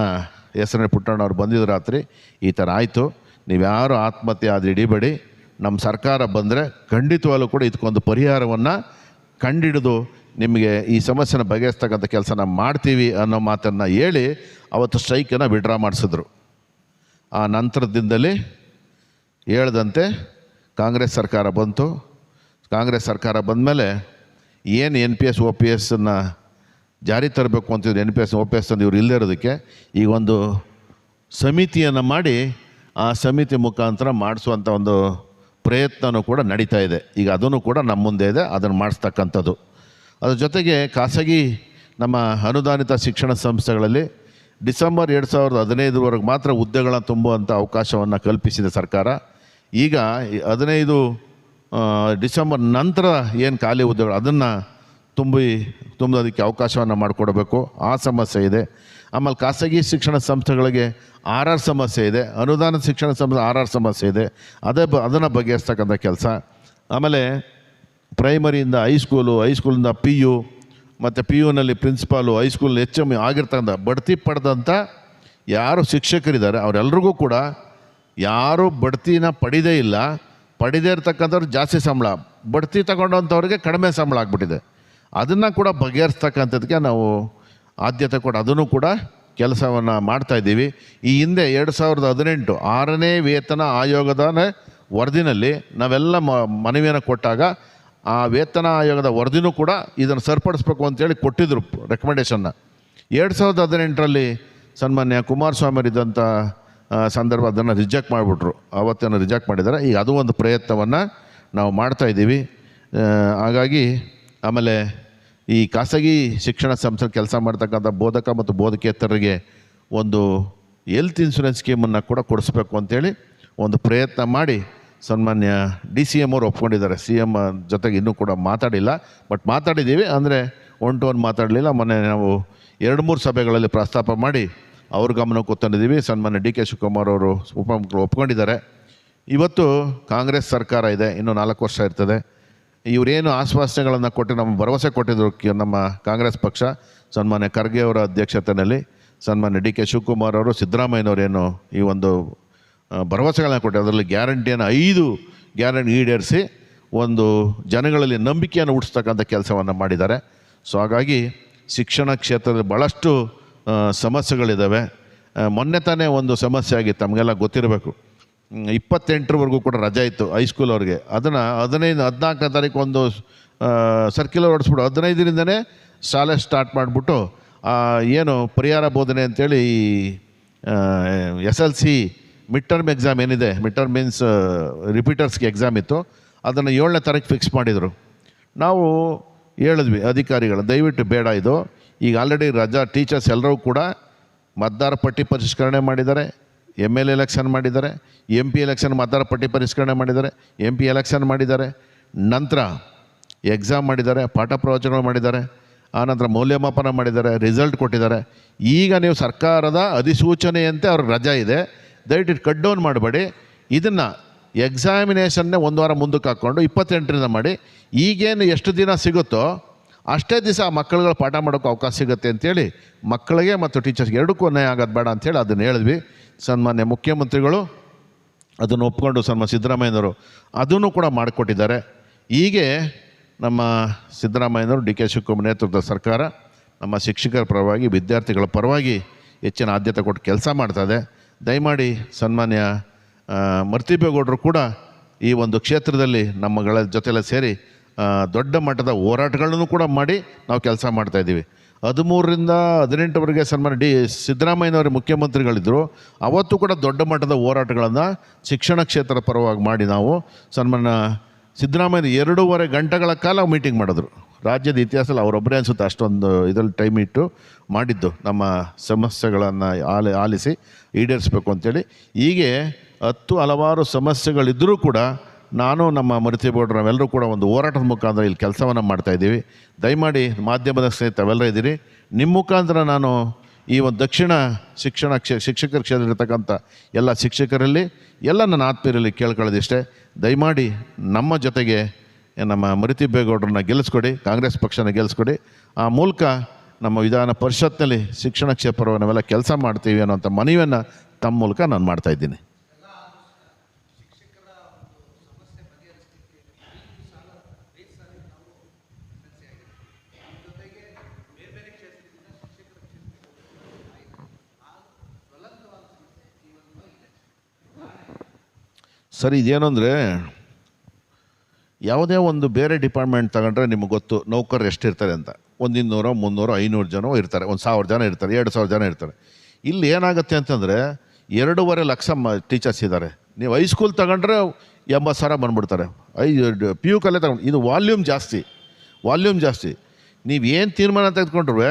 ಹೆಸರೇ ಪುಟ್ಟಣ್ಣವ್ರು ಬಂದಿದ್ದು ರಾತ್ರಿ, ಈ ಥರ ಆಯಿತು. ನೀವ್ಯಾರು ಆತ್ಮಹತ್ಯೆ ಆದರೆ ನಮ್ಮ ಸರ್ಕಾರ ಬಂದರೆ ಖಂಡಿತವಾಗಲೂ ಕೂಡ ಇದಕ್ಕೊಂದು ಪರಿಹಾರವನ್ನು ಕಂಡಿಡಿದು ನಿಮಗೆ ಈ ಸಮಸ್ಯೆನ ಬಗೆಹರಿಸ್ತಕ್ಕಂಥ ಕೆಲಸನ ಮಾಡ್ತೀವಿ ಅನ್ನೋ ಮಾತನ್ನು ಹೇಳಿ ಅವತ್ತು ಸ್ಟ್ರೈಕನ್ನು ವಿಡ್ರಾ ಮಾಡಿಸಿದ್ರು. ಆ ನಂತರದಿಂದಲೇ ಹೇಳ್ದಂತೆ ಕಾಂಗ್ರೆಸ್ ಸರ್ಕಾರ ಬಂತು. ಕಾಂಗ್ರೆಸ್ ಸರ್ಕಾರ ಬಂದಮೇಲೆ ಏನು N P S O P ಎಸ್ಸನ್ನು ಜಾರಿ ತರಬೇಕು ಅಂತಿದ್ರು N P S O P S ಅಂತ ಇವ್ರು ಇಲ್ಲದೇ ಇರೋದಕ್ಕೆ ಈಗ ಒಂದು ಸಮಿತಿಯನ್ನು ಮಾಡಿ ಆ ಸಮಿತಿ ಮುಖಾಂತರ ಮಾಡಿಸುವಂಥ ಒಂದು ಪ್ರಯತ್ನವೂ ಕೂಡ ನಡೀತಾ ಇದೆ. ಈಗ ಅದನ್ನು ಕೂಡ ನಮ್ಮ ಮುಂದೆ ಇದೆ, ಅದನ್ನು ಮಾಡಿಸ್ತಕ್ಕಂಥದ್ದು. ಅದ್ರ ಜೊತೆಗೆ ಖಾಸಗಿ ನಮ್ಮ ಅನುದಾನಿತ ಶಿಕ್ಷಣ ಸಂಸ್ಥೆಗಳಲ್ಲಿ ಡಿಸೆಂಬರ್ ಎರಡು ಸಾವಿರದ ಹದಿನೈದರವರೆಗೆ ಮಾತ್ರ ಹುದ್ದೆಗಳನ್ನು ತುಂಬುವಂಥ ಅವಕಾಶವನ್ನು ಕಲ್ಪಿಸಿದೆ ಸರ್ಕಾರ. ಈಗ ಹದಿನೈದು ಡಿಸೆಂಬರ್ ನಂತರ ಏನು ಖಾಲಿ ಹುದ್ದೆಗಳು ಅದನ್ನು ತುಂಬಿ ತುಂಬೋದಕ್ಕೆ ಅವಕಾಶವನ್ನು ಮಾಡಿಕೊಡಬೇಕು. ಆ ಸಮಸ್ಯೆ ಇದೆ. ಆಮೇಲೆ ಖಾಸಗಿ ಶಿಕ್ಷಣ ಸಂಸ್ಥೆಗಳಿಗೆ ಆರ್ ಆರ್ ಸಮಸ್ಯೆ ಇದೆ. ಅನುದಾನ ಶಿಕ್ಷಣ ಸಂಸ್ಥೆ ಆರ್ ಆರ್ ಸಮಸ್ಯೆ ಇದೆ. ಅದೇ ಬ ಅದನ್ನು ಬಗೆಹರಿಸ್ತಕ್ಕಂಥ ಕೆಲಸ. ಆಮೇಲೆ ಪ್ರೈಮರಿಯಿಂದ ಹೈಸ್ಕೂಲು ಹೈಸ್ಕೂಲಿಂದ ಪಿ ಯು ಮತ್ತು P ಯುನಲ್ಲಿ principal high school H M ಆಗಿರ್ತಕ್ಕಂಥ ಬಡ್ತಿ ಪಡೆದಂಥ ಯಾರು ಶಿಕ್ಷಕರಿದ್ದಾರೆ ಅವರೆಲ್ಲರಿಗೂ ಕೂಡ ಯಾರು ಬಡ್ತಿನ ಪಡೆದೇ ಇಲ್ಲ. ಪಡಿದೇ ಇರ್ತಕ್ಕಂಥವ್ರು ಜಾಸ್ತಿ ಸಂಬಳ, ಬಡ್ತಿ ತಗೊಂಡಂಥವ್ರಿಗೆ ಕಡಿಮೆ ಸಂಬಳ ಆಗ್ಬಿಟ್ಟಿದೆ. ಅದನ್ನು ಕೂಡ ಬಗೆಹರಿಸ್ತಕ್ಕಂಥದ್ದಕ್ಕೆ ನಾವು ಆದ್ಯತೆ ಕೊಟ್ಟು ಅದನ್ನು ಕೂಡ ಕೆಲಸವನ್ನು ಮಾಡ್ತಾಯಿದ್ದೀವಿ ಈ ಹಿಂದೆ ಎರಡು ಸಾವಿರದ ಹದಿನೆಂಟು ಆರನೇ ವೇತನ ಆಯೋಗದ ವರದಿನಲ್ಲಿ ನಾವೆಲ್ಲ ಮ, ಮನವಿಯನ್ನು ಕೊಟ್ಟಾಗ ಆ ವೇತನ ಆಯೋಗದ ವರದಿನೂ ಕೂಡ ಇದನ್ನು ಸರಿಪಡಿಸ್ಬೇಕು ಅಂತೇಳಿ ಕೊಟ್ಟಿದ್ದರು ರೆಕಮೆಂಡೇಷನ್ನ ಎರಡು ಸಾವಿರದ ಹದಿನೆಂಟರಲ್ಲಿ ಸನ್ಮಾನ್ಯ ಕುಮಾರಸ್ವಾಮಿಯರಿದ್ದಂಥ ಸಂದರ್ಭ ಅದನ್ನು ರಿಜೆಕ್ಟ್ ಮಾಡಿಬಿಟ್ರು. ಆವತ್ತನ್ನು ರಿಜೆಕ್ಟ್ ಮಾಡಿದ್ದಾರೆ ಈಗ ಅದು ಒಂದು ಪ್ರಯತ್ನವನ್ನು ನಾವು ಮಾಡ್ತಾ ಇದ್ದೀವಿ. ಹಾಗಾಗಿ ಆಮೇಲೆ ಈ ಖಾಸಗಿ ಶಿಕ್ಷಣ ಸಂಸ್ಥೆ ಕೆಲಸ ಮಾಡ್ತಕ್ಕಂಥ ಬೋಧಕ ಮತ್ತು ಬೋಧಕೇತರರಿಗೆ ಒಂದು ಹೆಲ್ತ್ ಇನ್ಶೂರೆನ್ಸ್ ಸ್ಕೀಮನ್ನು ಕೂಡ ಕೊಡಿಸ್ಬೇಕು ಅಂತೇಳಿ ಒಂದು ಪ್ರಯತ್ನ ಮಾಡಿ ಸನ್ಮಾನ್ಯ ಡಿ ಸಿ ಎಂ ಅವರು ಒಪ್ಕೊಂಡಿದ್ದಾರೆ. ಸಿ ಎಂ ಜೊತೆಗೆ ಇನ್ನೂ ಕೂಡ ಮಾತಾಡಿಲ್ಲ. ಬಟ್ ಮಾತಾಡಿದ್ದೀವಿ. ಅಂದರೆ ಒನ್ ಟು ಒನ್ ಮಾತಾಡಲಿಲ್ಲ. ಮೊನ್ನೆ ನಾವು ಎರಡು ಮೂರು ಸಭೆಗಳಲ್ಲಿ ಪ್ರಸ್ತಾಪ ಮಾಡಿ ಅವ್ರ ಗಮನಕ್ಕೆ ತಂದಿದ್ದೀವಿ. ಸನ್ಮಾನ್ಯ ಡಿ ಕೆ ಶಿವಕುಮಾರ್ ಅವರು ಉಪಮುಖ್ಯರು ಒಪ್ಕೊಂಡಿದ್ದಾರೆ. ಇವತ್ತು ಕಾಂಗ್ರೆಸ್ ಸರ್ಕಾರ ಇದೆ. ಇನ್ನೂ ನಾಲ್ಕು ವರ್ಷ ಇರ್ತದೆ. ಇವರೇನು ಆಶ್ವಾಸನೆಗಳನ್ನು ಕೊಟ್ಟು ನಮ್ಮ ಭರವಸೆ ಕೊಟ್ಟಿದ್ರು ನಮ್ಮ ಕಾಂಗ್ರೆಸ್ ಪಕ್ಷ, ಸನ್ಮಾನ್ಯ ಖರ್ಗೆ ಅವರ ಅಧ್ಯಕ್ಷತೆಯಲ್ಲಿ, ಸನ್ಮಾನ್ಯ ಡಿ ಕೆ ಶಿವಕುಮಾರ್ ಅವರು ಸಿದ್ದರಾಮಯ್ಯನವರೇನು ಈ ಒಂದು ಭರವಸೆಗಳನ್ನ ಕೊಟ್ಟರು. ಅದರಲ್ಲಿ ಗ್ಯಾರಂಟಿಯನ್ನು ಐದು ಗ್ಯಾರಂಟಿ ಈಡೇರಿಸಿ ಒಂದು ಜನಗಳಲ್ಲಿ ನಂಬಿಕೆಯನ್ನು ಹುಟ್ಟಿಸ್ತಕ್ಕಂಥ ಕೆಲಸವನ್ನು ಮಾಡಿದ್ದಾರೆ. ಸೊ ಹಾಗಾಗಿ ಶಿಕ್ಷಣ ಕ್ಷೇತ್ರದಲ್ಲಿ ಭಾಳಷ್ಟು ಸಮಸ್ಯೆಗಳಿದ್ದಾವೆ ಮೊನ್ನೆ ತಾನೇ ಒಂದು ಸಮಸ್ಯೆ ಆಗಿತ್ತು ತಮಗೆಲ್ಲ ಗೊತ್ತಿರಬೇಕು. ಇಪ್ಪತ್ತೆಂಟರವರೆಗೂ ಕೂಡ ರಜೆ ಇತ್ತು ಹೈಸ್ಕೂಲ್ ಅವ್ರಿಗೆ. ಅದನ್ನು ಹದಿನೈದು, ಹದಿನಾಲ್ಕನೇ ತಾರೀಕು ಒಂದು ಸರ್ಕ್ಯುಲರ್ ಹೊಡಿಸ್ಬಿಟ್ಟು ಹದಿನೈದರಿಂದನೇ ಶಾಲೆ ಸ್ಟಾರ್ಟ್ ಮಾಡಿಬಿಟ್ಟು ಏನು ಪರಿಹಾರ ಬೋಧನೆ ಅಂತೇಳಿ S L C mid term exam ಏನಿದೆ ಮಿಡ್ ಟರ್ಮ್ ಮೀನ್ಸ್ ರಿಪೀಟರ್ಸ್ಗೆ ಎಕ್ಸಾಮ್ ಇತ್ತು. ಅದನ್ನು ಏಳನೇ ತಾರೀಕು ಫಿಕ್ಸ್ ಮಾಡಿದರು. ನಾವು ಹೇಳಿದ್ವಿ ಅಧಿಕಾರಿಗಳು, ದಯವಿಟ್ಟು ಬೇಡ ಇದು. ಈಗ ಆಲ್ರೆಡಿ ರಜಾ ಟೀಚರ್ಸ್ ಎಲ್ಲರೂ ಕೂಡ ಮತದಾರ ಪಟ್ಟಿ ಪರಿಷ್ಕರಣೆ ಮಾಡಿದ್ದಾರೆ. ಎಂ ಎಲ್ ಎಲೆಕ್ಷನ್ ಮಾಡಿದ್ದಾರೆ. ಎಂ ಪಿ ಎಲೆಕ್ಷನ್ ಮತದಾರ ಪಟ್ಟಿ ಪರಿಷ್ಕರಣೆ ಮಾಡಿದ್ದಾರೆ. ಎಂ ಪಿ ಎಲೆಕ್ಷನ್ ಮಾಡಿದ್ದಾರೆ. ನಂತರ ಎಕ್ಸಾಮ್ ಮಾಡಿದ್ದಾರೆ, ಪಾಠ ಪ್ರವಚನಗಳು ಮಾಡಿದ್ದಾರೆ. ಆನಂತರ ಮೌಲ್ಯಮಾಪನ ಮಾಡಿದ್ದಾರೆ ರಿಸಲ್ಟ್ ಕೊಟ್ಟಿದ್ದಾರೆ. ಈಗ ನೀವು ಸರ್ಕಾರದ ಅಧಿಸೂಚನೆಯಂತೆ ಅವ್ರ ರಜಾ ಇದೆ. ದಯವಿಟ್ಟು ಕಟ್ ಡೌನ್ ಮಾಡಬೇಡಿ. ಇದನ್ನು ಎಕ್ಸಾಮಿನೇಷನ್ನೇ ಒಂದು ವಾರ ಮುಂದಕ್ಕೆ ಹಾಕ್ಕೊಂಡು ಇಪ್ಪತ್ತೆಂಟರಿಂದ ಮಾಡಿ. ಈಗೇನು ಎಷ್ಟು ದಿನ ಸಿಗುತ್ತೋ ಅಷ್ಟೇ ದಿವಸ ಆ ಮಕ್ಕಳುಗಳು ಪಾಠ ಮಾಡೋಕ್ಕೆ ಅವಕಾಶ ಸಿಗುತ್ತೆ ಅಂತೇಳಿ ಮಕ್ಕಳಿಗೆ ಮತ್ತು ಟೀಚರ್ಸ್ಗೆ ಎರಡಕ್ಕೂ ಅನ್ಯಾಯ ಆಗೋದು ಬೇಡ ಅಂತೇಳಿ ಅದನ್ನು ಹೇಳಿದ್ವಿ. ಸನ್ಮಾನ್ಯ ಮುಖ್ಯಮಂತ್ರಿಗಳು ಅದನ್ನು ಒಪ್ಕೊಂಡು ಸನ್ಮಾನ್ಯ ಸಿದ್ದರಾಮಯ್ಯನವರು ಅದನ್ನು ಕೂಡ ಮಾಡಿಕೊಟ್ಟಿದ್ದಾರೆ. ಹೀಗೆ ನಮ್ಮ ಸಿದ್ದರಾಮಯ್ಯನವರು ಡಿ ಕೆ ಶಿವಕುಮಾರ್ ನೇತೃತ್ವದ ಸರ್ಕಾರ ನಮ್ಮ ಶಿಕ್ಷಕರ ಪರವಾಗಿ, ವಿದ್ಯಾರ್ಥಿಗಳ ಪರವಾಗಿ ಹೆಚ್ಚಿನ ಆದ್ಯತೆ ಕೊಟ್ಟು ಕೆಲಸ ಮಾಡ್ತದೆ ದಯಮಾಡಿ ಸನ್ಮಾನ್ಯ ಮರ್ತಿಬೇಗೌಡರು ಕೂಡ ಈ ಒಂದು ಕ್ಷೇತ್ರದಲ್ಲಿ ನಮ್ಮಗಳ ಜೊತೆಲ್ಲ ಸೇರಿ ದೊಡ್ಡ ಮಟ್ಟದ ಹೋರಾಟಗಳನ್ನು ಕೂಡ ಮಾಡಿ ನಾವು ಕೆಲಸ ಮಾಡ್ತಾಯಿದ್ದೀವಿ ಹದಿಮೂರರಿಂದ ಹದಿನೆಂಟವರೆಗೆ ಸನ್ಮಾನ ಡಿ ಸಿದ್ದರಾಮಯ್ಯನವರ ಮುಖ್ಯಮಂತ್ರಿಗಳಿದ್ದರು ಅವತ್ತು ಕೂಡ ದೊಡ್ಡ ಮಟ್ಟದ ಹೋರಾಟಗಳನ್ನು ಶಿಕ್ಷಣ ಕ್ಷೇತ್ರದ ಪರವಾಗಿ ಮಾಡಿ ನಾವು ಸನ್ಮಾನ ಸಿದ್ದರಾಮಯ್ಯ ಎರಡೂವರೆ ಗಂಟೆಗಳ ಕಾಲ ಮೀಟಿಂಗ್ ಮಾಡಿದ್ರು. ರಾಜ್ಯದ ಇತಿಹಾಸದಲ್ಲಿ ಅವರೊಬ್ಬರೇ ಅನಿಸುತ್ತೆ ಅಷ್ಟೊಂದು ಇದರಲ್ಲಿ ಟೈಮ್ ಇಟ್ಟು ಮಾಡಿದ್ದು. ನಮ್ಮ ಸಮಸ್ಯೆಗಳನ್ನು ಆಲಿ, ಆಲಿಸಿ ಈಡೇರಿಸಬೇಕು ಅಂತೇಳಿ. ಹೀಗೆ ಹತ್ತು ಹಲವಾರು ಸಮಸ್ಯೆಗಳಿದ್ದರೂ ಕೂಡ ನಾನು ನಮ್ಮ ಮರಿತಿಗೌಡರು ನಾವೆಲ್ಲರೂ ಕೂಡ ಒಂದು ಹೋರಾಟದ ಮುಖಾಂತರ ಇಲ್ಲಿ ಕೆಲಸವನ್ನು ಮಾಡ್ತಾಯಿದ್ದೀವಿ ದಯಮಾಡಿ ಮಾಧ್ಯಮದ ಸ್ನೇಹಿತ ಅವೆಲ್ಲ ಇದ್ದೀರಿ. ನಿಮ್ಮ ಮುಖಾಂತರ ನಾನು ಈ ಒಂದು ದಕ್ಷಿಣ ಶಿಕ್ಷಣ ಕ್ಷೇ, ಶಿಕ್ಷಕರ ಕ್ಷೇತ್ರ ಇರತಕ್ಕಂಥ ಎಲ್ಲ ಶಿಕ್ಷಕರಲ್ಲಿ, ಎಲ್ಲ ನನ್ನ ಆತ್ಮೀಯರಲ್ಲಿ ಕೇಳ್ಕೊಳ್ಳೋದಿಷ್ಟೇ. ದಯಮಾಡಿ ನಮ್ಮ ಜೊತೆಗೆ ನಮ್ಮ ಮರಿತಿಬೇಗೌಡರನ್ನ ಗೆಲ್ಲಿಸ್ಕೊಡಿ, ಕಾಂಗ್ರೆಸ್ ಪಕ್ಷನ ಗೆಲ್ಲಿಸ್ಕೊಡಿ. ಆ ಮೂಲಕ ನಮ್ಮ ವಿಧಾನ ಪರಿಷತ್ನಲ್ಲಿ ಶಿಕ್ಷಣ ಕ್ಷೇತ್ರ ನಾವೆಲ್ಲ ಕೆಲಸ ಮಾಡ್ತೀವಿ ಅನ್ನೋಂಥ ಮನವಿಯನ್ನು ತಮ್ಮ ಮೂಲಕ ನಾನು ಮಾಡ್ತಾಯಿದ್ದೀನಿ ಸರಿ, ಇದೇನು ಅಂದರೆ ಯಾವುದೇ ಒಂದು ಬೇರೆ ಡಿಪಾರ್ಟ್ಮೆಂಟ್ ತಗೊಂಡ್ರೆ ನಿಮಗೆ ಗೊತ್ತು, ನೌಕರರು ಎಷ್ಟಿರ್ತಾರೆ ಅಂತ. ಒಂದು ಇನ್ನೂರು, ಮುನ್ನೂರು, ಐನೂರು ಜನ ಇರ್ತಾರೆ, ಒಂದು ಸಾವಿರ ಜನ ಇರ್ತಾರೆ, ಎರಡು ಸಾವಿರ ಜನ ಇರ್ತಾರೆ. ಇಲ್ಲಿ ಏನಾಗುತ್ತೆ ಅಂತಂದರೆ ಎರಡೂವರೆ ಲಕ್ಷ ಮ, ಟೀಚರ್ಸ್ ಇದ್ದಾರೆ. ನೀವು ಹೈಸ್ಕೂಲ್ ತಗೊಂಡ್ರೆ ಎಂಬತ್ತು ಸಾವಿರ ಬಂದ್ಬಿಡ್ತಾರೆ. ಐ, ಪಿ ಯು ಕಲೆ ತಗೊಂಡು, ಇದು ವಾಲ್ಯೂಮ್ ಜಾಸ್ತಿ ವಾಲ್ಯೂಮ್ ಜಾಸ್ತಿ. ನೀವು ಏನು ತೀರ್ಮಾನ ತೆಗೆದುಕೊಂಡ್ರೆ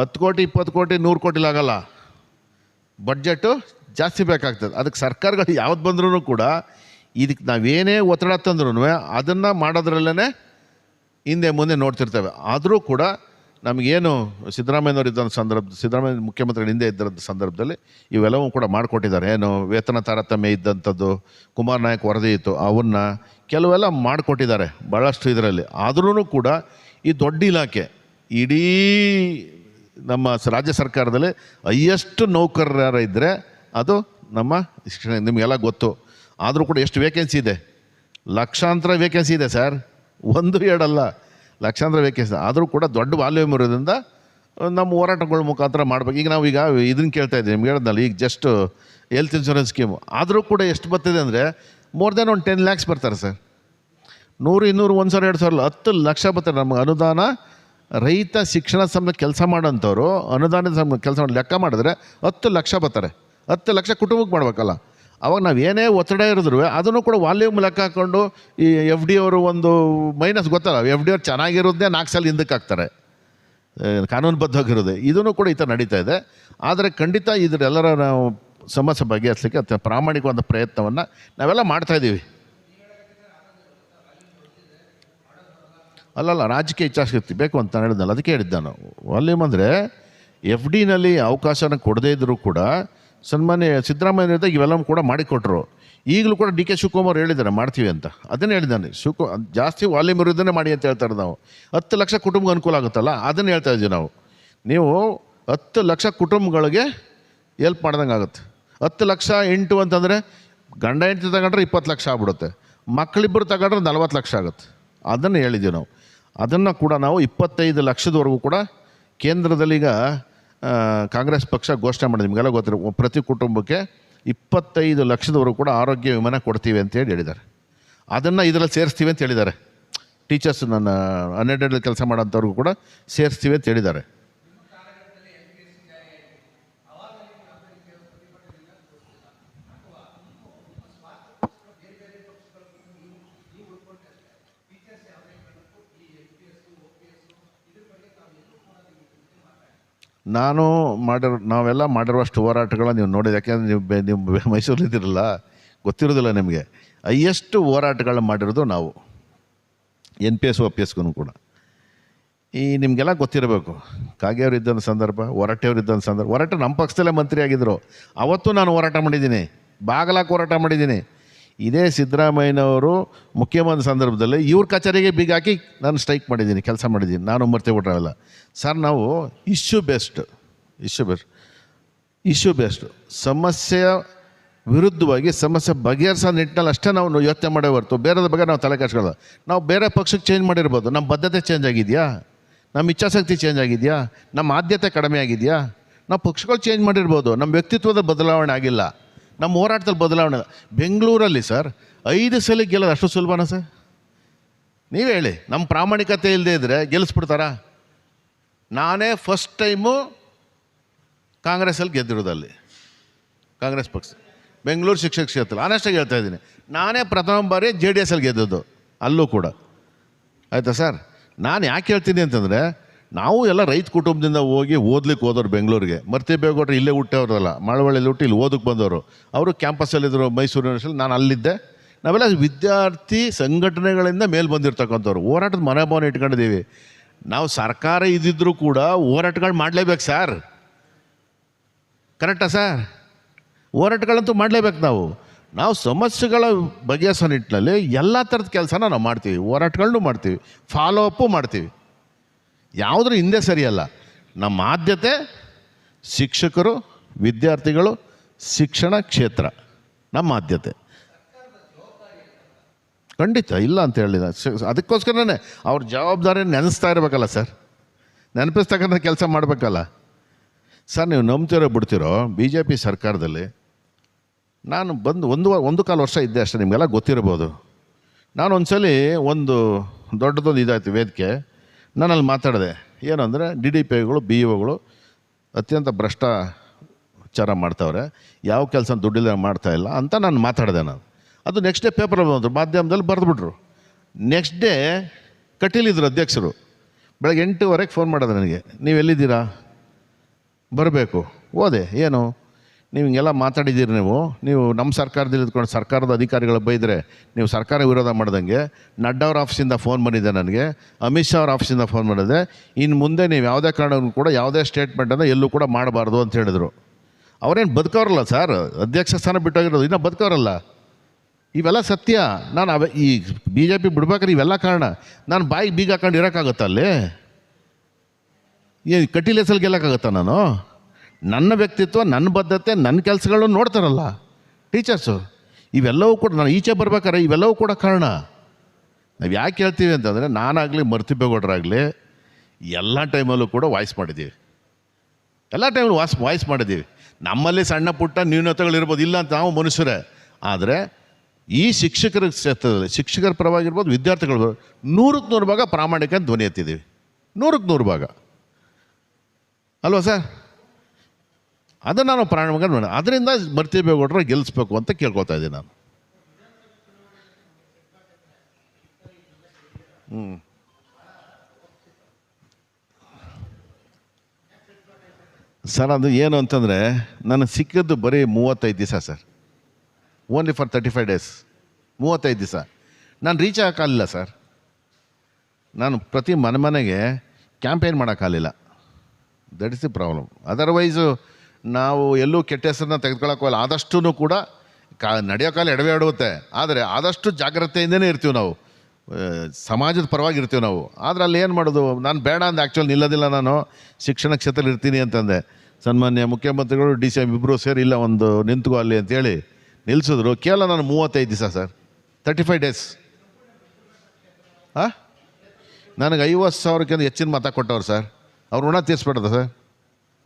ಹತ್ತು ಕೋಟಿ, ಇಪ್ಪತ್ತು ಕೋಟಿ, ನೂರು ಕೋಟಿಲಾಗಲ್ಲ ಬಡ್ಜೆಟು ಜಾಸ್ತಿ ಬೇಕಾಗ್ತದೆ ಅದಕ್ಕೆ ಸರ್ಕಾರಗಳು ಯಾವ್ದು ಬಂದ್ರೂ ಕೂಡ ಇದಕ್ಕೆ ನಾವೇನೇ ಒತ್ತಡ ತಂದ್ರೂ ಅದನ್ನು ಮಾಡೋದ್ರಲ್ಲೇ ಹಿಂದೆ ಮುಂದೆ ನೋಡ್ತಿರ್ತೇವೆ. ಆದರೂ ಕೂಡ ನಮಗೇನು ಸಿದ್ದರಾಮಯ್ಯನವರು ಇದ್ದ ಸಂದರ್ಭ, ಸಿದ್ದರಾಮಯ್ಯ ಮುಖ್ಯಮಂತ್ರಿಗಳ ಹಿಂದೆ ಇದ್ದ ಸಂದರ್ಭದಲ್ಲಿ ಇವೆಲ್ಲವೂ ಕೂಡ ಮಾಡಿಕೊಟ್ಟಿದ್ದಾರೆ. ಏನು ವೇತನ ತಾರತಮ್ಯ ಇದ್ದಂಥದ್ದು, ಕುಮಾರ್ ನಾಯಕ್ ವರದಿ ಇತ್ತು, ಅವನ್ನ ಕೆಲವೆಲ್ಲ ಮಾಡಿಕೊಟ್ಟಿದ್ದಾರೆ ಭಾಳಷ್ಟು ಇದರಲ್ಲಿ. ಆದ್ರೂ ಕೂಡ ಈ ದೊಡ್ಡ ಇಲಾಖೆ, ಇಡೀ ನಮ್ಮ ರಾಜ್ಯ ಸರ್ಕಾರದಲ್ಲಿ ಹೈಯೆಸ್ಟ್ ನೌಕರರ ಇದ್ದರೆ ಅದು ನಮ್ಮ ಶಿಕ್ಷಣ, ನಿಮಗೆಲ್ಲ ಗೊತ್ತು. ಆದರೂ ಕೂಡ ಎಷ್ಟು ವೇಕೆನ್ಸಿ ಇದೆ? ಲಕ್ಷಾಂತರ ವೇಕೆನ್ಸಿ ಇದೆ ಸರ್ ಒಂದು, ಎರಡಲ್ಲ. ಲಕ್ಷಾಂತರ ವೇಕೆನ್ಸಿ ಆದರೂ ಕೂಡ ದೊಡ್ಡ ವಾಲ್ಯೂಮ್ ಇರೋದ್ರಿಂದ ನಮ್ಮ ಹೋರಾಟಗಳ ಮುಖಾಂತರ ಮಾಡ್ಬೇಕು. ಈಗ ನಾವು ಈಗ ಇದನ್ನು ಕೇಳ್ತಾ ಇದ್ದೀವಿ, ನಿಮ್ಗೆ ಹೇಳಿದ್ನಲ್ಲ, ಈಗ ಜಸ್ಟ್ ಹೆಲ್ತ್ ಇನ್ಶೂರೆನ್ಸ್ ಸ್ಕೀಮ್ ಆದರೂ ಕೂಡ ಎಷ್ಟು ಬರ್ತಿದೆ ಅಂದರೆ ಮೋರ್ ದೆನ್ ಒಂದು ಟೆನ್ ಲ್ಯಾಕ್ಸ್ ಬರ್ತಾರೆ ಸರ್ ನೂರು, ಇನ್ನೂರು, ಒಂದು ಸಾವಿರ, ಎರಡು ಸಾವಿರ, ಹತ್ತು ಲಕ್ಷ ಬರ್ತಾರೆ. ನಮ್ಗೆ ಅನುದಾನ, ರೈತ ಶಿಕ್ಷಣ ಸಂಬಂಧ ಕೆಲಸ ಮಾಡೋಂಥವ್ರು, ಅನುದಾನದ ಸಂಬಂಧ ಕೆಲಸ ಮಾಡಿ ಲೆಕ್ಕ ಮಾಡಿದ್ರೆ ಹತ್ತು ಲಕ್ಷ ಬರ್ತಾರೆ. ಹತ್ತು ಲಕ್ಷ ಕುಟುಂಬಕ್ಕೆ ಮಾಡಬೇಕಲ್ಲ. ಅವಾಗ ನಾವು ಏನೇ ಒತ್ತಡ ಇರಿದ್ರು ಅದನ್ನು ಕೂಡ ವಾಲ್ಯೂಮ್ ಲೆಕ್ಕ ಹಾಕ್ಕೊಂಡು ಈ ಎಫ್ ಡಿ ಅವರು ಒಂದು ಮೈನಸ್ ಗೊತ್ತಲ್ಲ ಎಫ್ ಡಿ ಅವ್ರು ಚೆನ್ನಾಗಿರೋದನ್ನೇ ನಾಲ್ಕು ಸಲ ಹಿಂದಕ್ಕೆ ಹಾಕ್ತಾರೆ. ಕಾನೂನುಬದ್ಧವಾಗಿರೋದೇ. ಇದನ್ನು ಕೂಡ ಈ ಥರ ನಡೀತಾ ಇದೆ. ಆದರೆ ಖಂಡಿತ ಇದರೆಲ್ಲರ ನಾವು ಸಮಸ್ಯೆ ಬಗೆಹರಿಸಲಿಕ್ಕೆ ಅತ್ಯ ಪ್ರಾಮಾಣಿಕವಾದ ಪ್ರಯತ್ನವನ್ನು ನಾವೆಲ್ಲ ಮಾಡ್ತಾ ಇದ್ದೀವಿ. ಅಲ್ಲಲ್ಲ, ರಾಜಕೀಯ ಇಚ್ಛಾಶಕ್ತಿ ಬೇಕು ಅಂತ ಹೇಳಿದ್ನಲ್ಲ, ಅದಕ್ಕೆ ಹೇಳಿದ್ದ ನಾನು. ವಾಲ್ಯೂಮ್ ಅಂದರೆ ಎಫ್ ಡಿನಲ್ಲಿ ಅವಕಾಶನ ಕೊಡದೇ ಇದ್ದರೂ ಕೂಡ ಸನ್ಮಾನ್ಯ ಸಿದ್ದರಾಮಯ್ಯ ಇವೆಲ್ಲ ಕೂಡ ಮಾಡಿಕೊಟ್ರು. ಈಗಲೂ ಕೂಡ ಡಿ ಕೆ ಶಿವಕುಮಾರ್ ಹೇಳಿದ್ದಾರೆ, ಮಾಡ್ತೀವಿ ಅಂತ. ಅದನ್ನು ಹೇಳಿದ್ದಾನೆ. ಶಿವಕು, ಜಾಸ್ತಿ ವಾಲ್ಯೂಮ್ ಇರೋದನ್ನೇ ಮಾಡಿ ಅಂತ ಹೇಳ್ತಾರೆ ನಾವು. ಹತ್ತು ಲಕ್ಷ ಕುಟುಂಬ ಅನುಕೂಲ ಆಗುತ್ತಲ್ಲ, ಅದನ್ನು ಹೇಳ್ತಾ ಇದ್ದೀವಿ ನಾವು. ನೀವು ಹತ್ತು ಲಕ್ಷ ಕುಟುಂಬಗಳಿಗೆ ಎಲ್ಪ್ ಮಾಡ್ದಂಗೆ ಆಗುತ್ತೆ. ಹತ್ತು ಲಕ್ಷ ಎಂಟು ಅಂತಂದರೆ ಗಂಡ ಹೆಂಡತಿ ತಗೊಂಡ್ರೆ ಇಪ್ಪತ್ತು ಲಕ್ಷ ಆಗ್ಬಿಡುತ್ತೆ. ಮಕ್ಕಳಿಬ್ಬರು ತಗೊಂಡ್ರೆ ನಲ್ವತ್ತು ಲಕ್ಷ ಆಗುತ್ತೆ. ಅದನ್ನು ಹೇಳಿದ್ದೀವಿ ನಾವು. ಅದನ್ನು ಕೂಡ ನಾವು ಇಪ್ಪತ್ತೈದು ಲಕ್ಷದವರೆಗೂ ಕೂಡ ಕೇಂದ್ರದಲ್ಲಿ ಈಗ ಕಾಂಗ್ರೆಸ್ ಪಕ್ಷ ಘೋಷಣೆ ಮಾಡಿದೆ. ನಿಮಗೆಲ್ಲ ಗೊತ್ತಿರೋ ಪ್ರತಿ ಕುಟುಂಬಕ್ಕೆ ಇಪ್ಪತ್ತೈದು ಲಕ್ಷದವರೆಗೂ ಕೂಡ ಆರೋಗ್ಯ ವಿಮಾನ ಕೊಡ್ತೀವಿ ಅಂತೇಳಿ ಹೇಳಿದ್ದಾರೆ. ಅದನ್ನು ಇದರಲ್ಲಿ ಸೇರಿಸ್ತೀವಿ ಅಂತ ಹೇಳಿದ್ದಾರೆ. ಟೀಚರ್ಸ್ ನನ್ನ ಹನ್ನೆರಡರಲ್ಲಿ ಕೆಲಸ ಮಾಡೋಂಥವ್ರಿಗೂ ಕೂಡ ಸೇರಿಸ್ತೀವಿ ಅಂತ ಹೇಳಿದ್ದಾರೆ. ನಾನು ಮಾಡಿರೋ, ನಾವೆಲ್ಲ ಮಾಡಿರುವಷ್ಟು ಹೋರಾಟಗಳನ್ನ ನೀವು ನೋಡಿದ ಯಾಕೆಂದರೆ ನೀವು ನೀವು ಮೈಸೂರಲ್ಲಿದ್ದೀರಲ್ಲ ಗೊತ್ತಿರೋದಿಲ್ಲ ನಿಮಗೆ. ಹೈಯೆಸ್ಟ್ ಹೋರಾಟಗಳನ್ನ ಮಾಡಿರೋದು ನಾವು. N P S O P ಎಸ್ಗೂ ಕೂಡ. ಈ ನಿಮಗೆಲ್ಲ ಗೊತ್ತಿರಬೇಕು. ಕಾಗೆಯವ್ರು ಇದ್ದಂಥ ಸಂದರ್ಭ ಹೊರಟೆಯವರು ಇದ್ದಂಥ ಸಂದರ್ಭ. ಹೊರಟೆ ನಮ್ಮ ಪಕ್ಷದಲ್ಲೇ ಮಂತ್ರಿ ಆಗಿದ್ದರು ಅವತ್ತು ನಾನು ಹೋರಾಟ ಮಾಡಿದ್ದೀನಿ. ಬಾಗಲಾಕ್ ಹೋರಾಟ ಮಾಡಿದ್ದೀನಿ. ಇದೇ ಸಿದ್ದರಾಮಯ್ಯನವರು ಮುಖ್ಯಮಂತ್ರಿ ಸಂದರ್ಭದಲ್ಲಿ ಇವ್ರ ಕಚೇರಿಗೆ ಬಿಗಾಕಿ ನಾನು ಸ್ಟ್ರೈಕ್ ಮಾಡಿದ್ದೀನಿ, ಕೆಲಸ ಮಾಡಿದ್ದೀನಿ, ನಾನು ಮರ್ತೆ ಬಿಟ್ರಲ್ಲ. ಸರ್, ನಾವು issue based issue based issue based. ಸಮಸ್ಯೆಯ ವಿರುದ್ಧವಾಗಿ ಸಮಸ್ಯೆ ಬಗೆಹರಿಸೋ ನಿಟ್ಟಿನಲ್ಲಿ ಅಷ್ಟೇ ನಾವು ಯೋಚನೆ ಮಾಡೇ ಹೊರತು, ಬೇರೆದ ಬಗ್ಗೆ ನಾವು ತಲೆ ಕೆಡ್ಸ್ಕೊಳ್ಳೋದು ನಾವು ಬೇರೆ ಪಕ್ಷಕ್ಕೆ ಚೇಂಜ್ ಮಾಡಿರ್ಬೋದು, ನಮ್ಮ ಬದ್ಧತೆ ಚೇಂಜ್ ಆಗಿದೆಯಾ? ನಮ್ಮ ಇಚ್ಛಾಶಕ್ತಿ ಚೇಂಜ್ ಆಗಿದೆಯಾ? ನಮ್ಮ ಆದ್ಯತೆ ಕಡಿಮೆ ಆಗಿದೆಯಾ? ನಾವು ಪಕ್ಷಗಳು ಚೇಂಜ್ ಮಾಡಿರ್ಬೋದು, ನಮ್ಮ ವ್ಯಕ್ತಿತ್ವದ ಬದಲಾವಣೆ ಆಗಿಲ್ಲ. ನಮ್ಮ ಹೋರಾಟದಲ್ಲಿ ಬದಲಾವಣೆ ಬೆಂಗಳೂರಲ್ಲಿ ಸರ್, ಐದು ಸಲ ಗೆಲ್ಲೋದು ಅಷ್ಟು ಸುಲಭನಾ ಸರ್? ನೀವು ಹೇಳಿ ನಮ್ಮ ಪ್ರಾಮಾಣಿಕತೆ ಇಲ್ಲದೆ ಇದ್ದರೆ ಗೆಲ್ಲಿಸ್ಬಿಡ್ತಾರಾ ನಾನೇ ಫಸ್ಟ್ ಟೈಮು ಕಾಂಗ್ರೆಸ್ಸಲ್ಲಿ ಗೆದ್ದಿರೋದಲ್ಲಿ ಕಾಂಗ್ರೆಸ್ ಪಕ್ಷ. ಬೆಂಗಳೂರು ಶಿಕ್ಷಕ ಕ್ಷೇತ್ರ. ಆನೆಸ್ಟಾಗಿ ಹೇಳ್ತಾ ಇದ್ದೀನಿ. ನಾನೇ ಪ್ರಥಮ ಬಾರಿ ಜೆ ಡಿ ಎಸ್ಸಲ್ಲಿ ಗೆದ್ದದ್ದು. ಅಲ್ಲೂ ಕೂಡ. ಆಯಿತಾ ಸರ್? ನಾನು ಯಾಕೆ ಹೇಳ್ತೀನಿ ಅಂತಂದರೆ ನಾವು ಎಲ್ಲ ರೈತ ಕುಟುಂಬದಿಂದ ಹೋಗಿ ಓದ್ಲಿಕ್ಕೆ ಹೋದವ್ರು ಬೆಂಗಳೂರಿಗೆ. ಮರ್ತಿ ಬೇಗೌಡ್ರು ಇಲ್ಲೇ ಹುಟ್ಟವ್ರಲ್ಲ ಮಳವಳ್ಳಿಲಿ ಹುಟ್ಟಿ ಇಲ್ಲಿ ಓದಕ್ಕೆ ಬಂದವರು. ಅವರು ಕ್ಯಾಂಪಸ್ಸಲ್ಲಿದ್ದರು ಮೈಸೂರು ಯೂನಿವರ್ಸಿಟಿ ನಾನು ಅಲ್ಲಿದ್ದೆ. ನಾವೆಲ್ಲ ವಿದ್ಯಾರ್ಥಿ ಸಂಘಟನೆಗಳಿಂದ ಮೇಲೆ ಬಂದಿರ್ತಕ್ಕಂಥವ್ರು. ಹೋರಾಟದ ಮನೋಭಾವನೆ ಇಟ್ಕೊಂಡಿದ್ದೀವಿ. ನಾವು ಸರ್ಕಾರ ಇದ್ದಿದ್ರೂ ಕೂಡ ಹೋರಾಟಗಳು ಮಾಡಲೇಬೇಕು ಸರ್. ಕರೆಕ್ಟಾ ಸರ್? ಹೋರಾಟಗಳಂತೂ ಮಾಡಲೇಬೇಕು ನಾವು. ನಾವು ಸಮಸ್ಯೆಗಳ ಬಗೆಹರಿಸೋ ನಿಟ್ಟಿನಲ್ಲಿ ಎಲ್ಲ ಥರದ ಕೆಲಸನ ನಾವು ಮಾಡ್ತೀವಿ. ಹೋರಾಟಗಳನ್ನೂ ಮಾಡ್ತೀವಿ. ಫಾಲೋ ಅಪ್ಪು ಮಾಡ್ತೀವಿ. ಯಾವುದ್ರ ಹಿಂದೆ ಸರಿಯಲ್ಲ. ನಮ್ಮ ಆದ್ಯತೆ ಶಿಕ್ಷಕರು, ವಿದ್ಯಾರ್ಥಿಗಳು, ಶಿಕ್ಷಣ ಕ್ಷೇತ್ರ. ನಮ್ಮ ಆದ್ಯತೆ. ಖಂಡಿತ ಇಲ್ಲ ಅಂತ ಹೇಳಿದ ಅದಕ್ಕೋಸ್ಕರನೇ ಅವ್ರ ಜವಾಬ್ದಾರಿ ನೆನೆಸ್ತಾ ಇರಬೇಕಲ್ಲ ಸರ್. ನೆನಪಿಸ್ತಕ್ಕಂಥ ಕೆಲಸ ಮಾಡಬೇಕಲ್ಲ. ಸರ್, ನೀವು ನಂಬ್ತಿರೋ ಬಿಡ್ತಿರೋ ಬಿ ಜೆ ಪಿ ಸರ್ಕಾರದಲ್ಲಿ ನಾನು ಬಂದು ಒಂದು ಒಂದು ಕಾಲು ವರ್ಷ ಇದ್ದೆ ಅಷ್ಟೇ, ನಿಮಗೆಲ್ಲ ಗೊತ್ತಿರ್ಬೋದು. ನಾನು ಒಂದು ಸಲ ಒಂದು ದೊಡ್ಡದೊಂದು ಇದಾಯ್ತು ವೇದಿಕೆ. ನಾನು ಅಲ್ಲಿ ಮಾತಾಡಿದೆ ಏನಂದರೆ ಡಿ ಡಿ ಪಿ ಐಗಳು ಬಿ ಒಗಳು ಅತ್ಯಂತ ಭ್ರಷ್ಟಾಚಾರ ಮಾಡ್ತಾವ್ರೆ. ಯಾವ ಕೆಲಸ ದುಡ್ಡಿಲ್ಲ ಮಾಡ್ತಾ ಇಲ್ಲ ಅಂತ ನಾನು ಮಾತಾಡಿದೆ ನಾನು. ಅದು ನೆಕ್ಸ್ಟ್ ಡೇ ಪೇಪರಲ್ಲಿ ಬಂದರು ಮಾಧ್ಯಮದಲ್ಲಿ ಬರೆದ್ಬಿಟ್ರು. ನೆಕ್ಸ್ಟ್ ಡೇ ಕಟೀಲಿದ್ರು ಅಧ್ಯಕ್ಷರು. ಬೆಳಗ್ಗೆ ಎಂಟೂವರೆಗೆ ಫೋನ್ ಮಾಡೋದು ನನಗೆ ನೀವು ಎಲ್ಲಿದ್ದೀರಾ ಬರಬೇಕು. ಓದೆ, ಏನು? ನೀವು ಹಿಂಗೆಲ್ಲ ಮಾತಾಡಿದ್ದೀರಿ ನೀವು. ನೀವು ನಮ್ಮ ಸರ್ಕಾರದಲ್ಲಿ ಇದ್ಕೊಂಡು ಸರ್ಕಾರದ ಅಧಿಕಾರಿಗಳು ಬೈದರೆ ನೀವು ಸರ್ಕಾರ ವಿರೋಧ ಮಾಡ್ದಂಗೆ ನಡ್ಡಾ ಅವ್ರ ಆಫೀಸಿಂದ ಫೋನ್ ಬಂದಿದೆ ನನಗೆ, ಅಮಿತ್ ಶಾ ಅವ್ರ ಆಫೀಸಿಂದ ಫೋನ್ ಮಾಡಿದೆ ಇನ್ನು ಮುಂದೆ ನೀವು ಯಾವುದೇ ಕಾರಣಕ್ಕೂ ಕೂಡ ಯಾವುದೇ ಸ್ಟೇಟ್ಮೆಂಟನ್ನು ಎಲ್ಲೂ ಕೂಡ ಮಾಡಬಾರ್ದು ಅಂತ ಹೇಳಿದರು. ಅವರೇನು ಬದುಕವ್ರಲ್ಲ ಸರ್? ಅಧ್ಯಕ್ಷ ಸ್ಥಾನ ಬಿಟ್ಟೋಗಿರೋದು ಇನ್ನೂ ಬದುಕವ್ರಲ್ಲ. ಇವೆಲ್ಲ ಸತ್ಯ. ನಾನು ಅವ ಈ ಬಿ ಜೆ ಪಿ ಬಿಡ್ಬೇಕಾದ್ರೆ ಇವೆಲ್ಲ ಕಾರಣ. ನಾನು ಬಾಯಿಗೆ ಬೀಗ ಹಾಕೊಂಡು ಇರೋಕ್ಕಾಗುತ್ತಲ್ಲಿ ಏನು ಕಟೀಲೆಸಲ್ಲಿ ಗೆಲ್ಲಕ್ಕಾಗತ್ತಾ ನಾನು? ನನ್ನ ವ್ಯಕ್ತಿತ್ವ, ನನ್ನ ಬದ್ಧತೆ, ನನ್ನ ಕೆಲಸಗಳನ್ನು ನೋಡ್ತಾರಲ್ಲ ಟೀಚರ್ಸು. ಇವೆಲ್ಲವೂ ಕೂಡ ನಾನು ಈಚೆ ಬರ್ಬೇಕಾರೆ ಇವೆಲ್ಲವೂ ಕೂಡ ಕಾರಣ. ನಾವು ಯಾಕೆ ಹೇಳ್ತೀವಿ ಅಂತಂದರೆ ನಾನಾಗಲಿ ಮರ್ತಿಬೇಗೌಡರಾಗಲಿ ಎಲ್ಲ ಟೈಮಲ್ಲೂ ಕೂಡ ವಾಯ್ಸ್ ಮಾಡಿದ್ದೀವಿ ಎಲ್ಲ ಟೈಮಲ್ಲೂ ವಾಯ್ಸ್ ವಾಯ್ಸ್ ಮಾಡಿದ್ದೀವಿ ನಮ್ಮಲ್ಲಿ ಸಣ್ಣ ಪುಟ್ಟ ನ್ಯೂನತೆಗಳಿರ್ಬೋದು ಇಲ್ಲ ಅಂತ ನಾವು ಮನುಷ್ಯರೇ. ಆದರೆ ಈ ಶಿಕ್ಷಕರ ಕ್ಷೇತ್ರದಲ್ಲಿ, ಶಿಕ್ಷಕರ ಪರವಾಗಿರ್ಬೋದು, ವಿದ್ಯಾರ್ಥಿಗಳು ನೂರಕ್ಕೆ ನೂರು ಭಾಗ ಪ್ರಾಮಾಣಿಕ ಧ್ವನಿ ಎತ್ತಿದ್ದೀವಿ ನೂರಕ್ಕೆ ನೂರು ಭಾಗ. ಅಲ್ವಾ ಸರ್? ಅದನ್ನು ನಾನು ಪ್ರಾಣವಾಗಿ ನೋಡಿ ಅದರಿಂದ ಮರ್ತಿಬೇಗೌಡರ ಗೆಲ್ಲಿಸ್ಬೇಕು ಅಂತ ಕೇಳ್ಕೊತಾ ಇದ್ದೀನಿ ನಾನು. ಹ್ಞೂ ಸರ್, ಅದು ಏನು ಅಂತಂದರೆ ನನಗೆ ಸಿಕ್ಕಿದ್ದು ಬರೀ ಮೂವತ್ತೈದು ದಿವಸ sir. Only for thirty five days ಮೂವತ್ತೈದು ದಿವಸ. ನಾನು ರೀಚ್ ಆಗೋಕ್ಕಾಗಲಿಲ್ಲ ಸರ್. ನಾನು ಪ್ರತಿ ಮನೆ ಮನೆಗೆ ಕ್ಯಾಂಪೇನ್ ಮಾಡೋಕ್ಕಾಗಲಿಲ್ಲ that is the problem otherwise ನಾವು ಎಲ್ಲೂ ಕೆಟ್ಟ ಹೆಸರನ್ನ ತೆಗೆದುಕೊಳ್ಳೋಕ್ಕೆ ಆದಷ್ಟು ಕೂಡ ಕಾ, ನಡೆಯೋ ಕಾಲ ಎಡವೆ ಆಡುತ್ತೆ ಆದರೆ ಆದಷ್ಟು ಜಾಗ್ರತೆಯಿಂದನೇ ಇರ್ತೀವಿ ನಾವು. ಸಮಾಜದ ಪರವಾಗಿ ಇರ್ತೀವಿ ನಾವು. ಆದರೆ ಅಲ್ಲಿ ಏನು ಮಾಡೋದು? ನಾನು ಬೇಡ ಅಂದ್ರೆ ಆ್ಯಕ್ಚುಲಿ ನಿಲ್ಲೋದಿಲ್ಲ ನಾನು. ಶಿಕ್ಷಣ ಕ್ಷೇತ್ರದಲ್ಲಿ ಇರ್ತೀನಿ ಅಂತಂದೆ. ಸನ್ಮಾನ್ಯ ಮುಖ್ಯಮಂತ್ರಿಗಳು, ಡಿ ಸಿ ಎಂ ಇಬ್ಬರು ಸೇರಿ ಇಲ್ಲ, ಒಂದು ನಿಂತ್ಕೋ ಅಲ್ಲಿ ಅಂತೇಳಿ ನಿಲ್ಲಿಸಿದ್ರು ಕೇವಲ ನಾನು ಮೂವತ್ತೈದು ದಿವಸ ಸರ್. ತರ್ಟಿ ಫೈವ್ ಡೇಸ್ ಹಾಂ ನನಗೆ ಐವತ್ತು ಸಾವಿರಕ್ಕಿಂತ ಹೆಚ್ಚಿನ ಮತ ಕೊಟ್ಟವ್ರು ಸರ್. ಅವ್ರು ಋಣ ತೀರಿಸ್ಬಿಡ್ದ ಸರ್.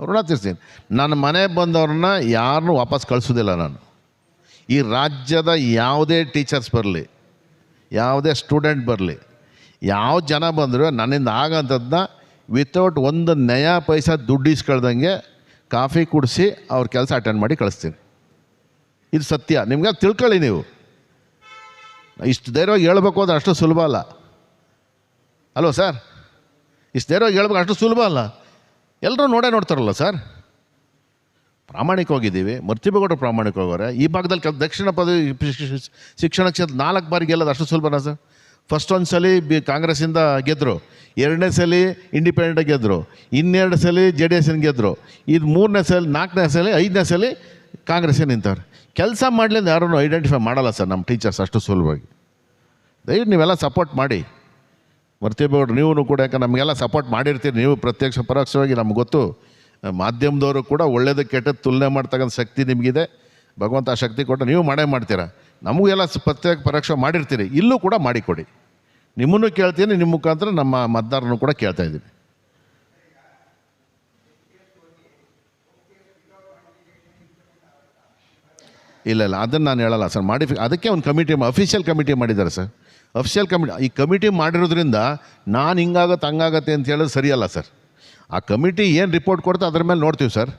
ಋಣ ತೀರಿಸ್ತೀನಿ ನನ್ನ ಮನೆ ಬಂದವ್ರನ್ನ ಯಾರನ್ನೂ ವಾಪಸ್ ಕಳಿಸೋದಿಲ್ಲ ನಾನು. ಈ ರಾಜ್ಯದ ಯಾವುದೇ ಟೀಚರ್ಸ್ ಬರಲಿ, ಯಾವುದೇ ಸ್ಟೂಡೆಂಟ್ ಬರಲಿ, ಯಾವ ಜನ ಬಂದರೂ ನನ್ನಿಂದ ಆಗಂಥದ್ದನ್ನ ವಿತೌಟ್ ಒಂದು ನಯ ಪೈಸಾ ದುಡ್ಡು ಇಸ್ಕೊಳ್ದಂಗೆ ಕಾಫಿ ಕುಡಿಸಿ ಅವ್ರ ಕೆಲಸ ಅಟೆಂಡ್ ಮಾಡಿ ಕಳಿಸ್ತೀನಿ. ಇದು ಸತ್ಯ. ನಿಮ್ಗೆ ತಿಳ್ಕೊಳ್ಳಿ ನೀವು. ಇಷ್ಟು ಧೈರ್ಯವಾಗಿ ಹೇಳ್ಬೇಕು ಅಂದ್ರೆ ಅಷ್ಟು ಸುಲಭ ಅಲ್ಲ. ಅಲ್ವ ಸರ್, ಇಷ್ಟು ಧೈರ್ಯವಾಗಿ ಹೇಳ್ಬೇಕು ಅಷ್ಟು ಸುಲಭ ಅಲ್ಲ. ಎಲ್ಲರೂ ನೋಡೇ ನೋಡ್ತಾರಲ್ಲ ಸರ್? ಪ್ರಾಮಾಣಿಕವಾಗಿದ್ದೀವಿ. ಮರ್ತಿಬೇಗೌಡರು ಪ್ರಾಮಾಣಿಕವಾಗವ್ರೆ. ಈ ಭಾಗದಲ್ಲಿ ದಕ್ಷಿಣ ಪದವಿ ಶಿಕ್ಷಣ ಕ್ಷೇತ್ರ ನಾಲ್ಕು ಬಾರಿ ಗೆಲ್ಲೋದು ಅಷ್ಟು ಸುಲಭನಾ ಸರ್? ಫಸ್ಟ್ ಒಂದು ಸಲ ಬಿ ಕಾಂಗ್ರೆಸ್ಸಿಂದ ಗೆದ್ದರು ಎರಡನೇ ಸಲ ಇಂಡಿಪೆಂಡೆಂಟ್ ಗೆದ್ದರು ಇನ್ನೆರಡು ಸಲ ಜೆ ಡಿ ಎಸ್ಸಿನ ಗೆದ್ದರು ಇದು ಮೂರನೇ ಸಲ, ನಾಲ್ಕನೇ ಸಲ, ಐದನೇ ಸಲ ಕಾಂಗ್ರೆಸ್ಸೇ ನಿಂತವ್ರೆ. ಕೆಲಸ ಮಾಡಲಿಂದ ಯಾರೂ ಐಡೆಂಟಿಫೈ ಮಾಡಲ್ಲ ಸರ್ ನಮ್ಮ ಟೀಚರ್ಸ್ ಅಷ್ಟು ಸುಲಭವಾಗಿ. ದಯವಿಟ್ಟು ನೀವೆಲ್ಲ ಸಪೋರ್ಟ್ ಮಾಡಿ. ಮರ್ತಿಬೇಡ್ರಿ ನೀವು ಕೂಡ ಯಾಕೆ ನಮಗೆಲ್ಲ ಸಪೋರ್ಟ್ ಮಾಡಿರ್ತೀರಿ, ನೀವು ಪ್ರತ್ಯಕ್ಷ ಪರೋಕ್ಷವಾಗಿ ನಮ್ಗೆ ಗೊತ್ತು. ಮಾಧ್ಯಮದವರು ಕೂಡ ಒಳ್ಳೇದು, ಕೆಟ್ಟದ್ದು ತುಲನೆ ಮಾಡ್ತಕ್ಕಂಥ ಶಕ್ತಿ ನಿಮಗಿದೆ. ಭಗವಂತ ಆ ಶಕ್ತಿ ಕೊಟ್ಟು ನೀವು ಮಾಡೇ ಮಾಡ್ತೀರಾ. ನಮಗೂ ಎಲ್ಲ ಸ- ಪ್ರತ್ಯೇಕ ಪರೋಕ್ಷ ಮಾಡಿರ್ತೀರಿ. ಇಲ್ಲೂ ಕೂಡ ಮಾಡಿಕೊಡಿ. ನಿಮ್ಮನ್ನು ಕೇಳ್ತೀನಿ, ನಿಮ್ಮ ಮುಖಾಂತರ ನಮ್ಮ ಮತದಾರನು ಕೂಡ ಕೇಳ್ತಾ ಇದ್ದೀನಿ. ಇಲ್ಲ ಇಲ್ಲ, ಅದನ್ನು ನಾನು ಹೇಳಲ್ಲ ಸರ್. ಮಾಡಿಫಿ, ಅದಕ್ಕೆ ಒಂದು ಕಮಿಟಿ, ಅಫಿಷಿಯಲ್ ಕಮಿಟಿ ಮಾಡಿದ್ದಾರೆ ಸರ್. ಅಫಿಷಿಯಲ್ ಕಮಿಟಿ ಈ ಕಮಿಟಿ ಮಾಡಿರೋದ್ರಿಂದ ನಾನು ಹಿಂಗಾಗತ್ತೆ ಹಂಗಾಗತ್ತೆ ಅಂತ ಹೇಳೋದು ಸರಿಯಲ್ಲ ಸರ್ ಆ ಕಮಿಟಿ ಏನು ರಿಪೋರ್ಟ್ ಕೊಡ್ತಾ ಅದ್ರ ಮೇಲೆ ನೋಡ್ತೀವಿ ಸರ್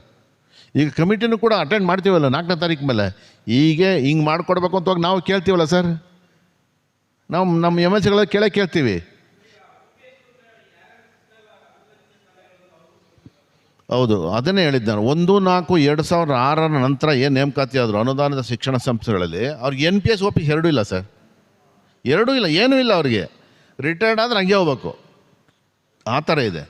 ಈಗ ಕಮಿಟಿನೂ ಕೂಡ ಅಟೆಂಡ್ ಮಾಡ್ತೀವಲ್ಲ ನಾಲ್ಕನೇ ತಾರೀಕು ಮೇಲೆ? ಹೀಗೆ ಹಿಂಗೆ ಮಾಡಿಕೊಡ್ಬೇಕು ಅಂತ ಹೋಗಿ ನಾವು ಕೇಳ್ತೀವಲ್ಲ ಸರ್ ನಾವು ನಮ್ಮ ಎಂ ಎಲ್ ಸಿಗಳ ಕೇಳೇ ಕೇಳ್ತೀವಿ. ಹೌದು, ಅದನ್ನೇ ಹೇಳಿದ್ದು ನಾನು. ಒಂದು, ನಾಲ್ಕು, ಎರಡು ಸಾವಿರದ ಆರರ ನಂತರ ಏನು ನೇಮಕಾತಿ ಆದರು, ಅನುದಾನದ ಶಿಕ್ಷಣ ಸಂಸ್ಥೆಗಳಲ್ಲಿ ಅವ್ರಿಗೆ N P S O P ಎರಡೂ ಇಲ್ಲ ಸರ್ ಎರಡೂ ಇಲ್ಲ, ಏನೂ ಇಲ್ಲ ಅವ್ರಿಗೆ. ರಿಟೈರ್ಡ್ ಆದರೆ ಹಂಗೆ ಹೋಗ್ಬೇಕು. ಆ ಥರ ಇದೆ.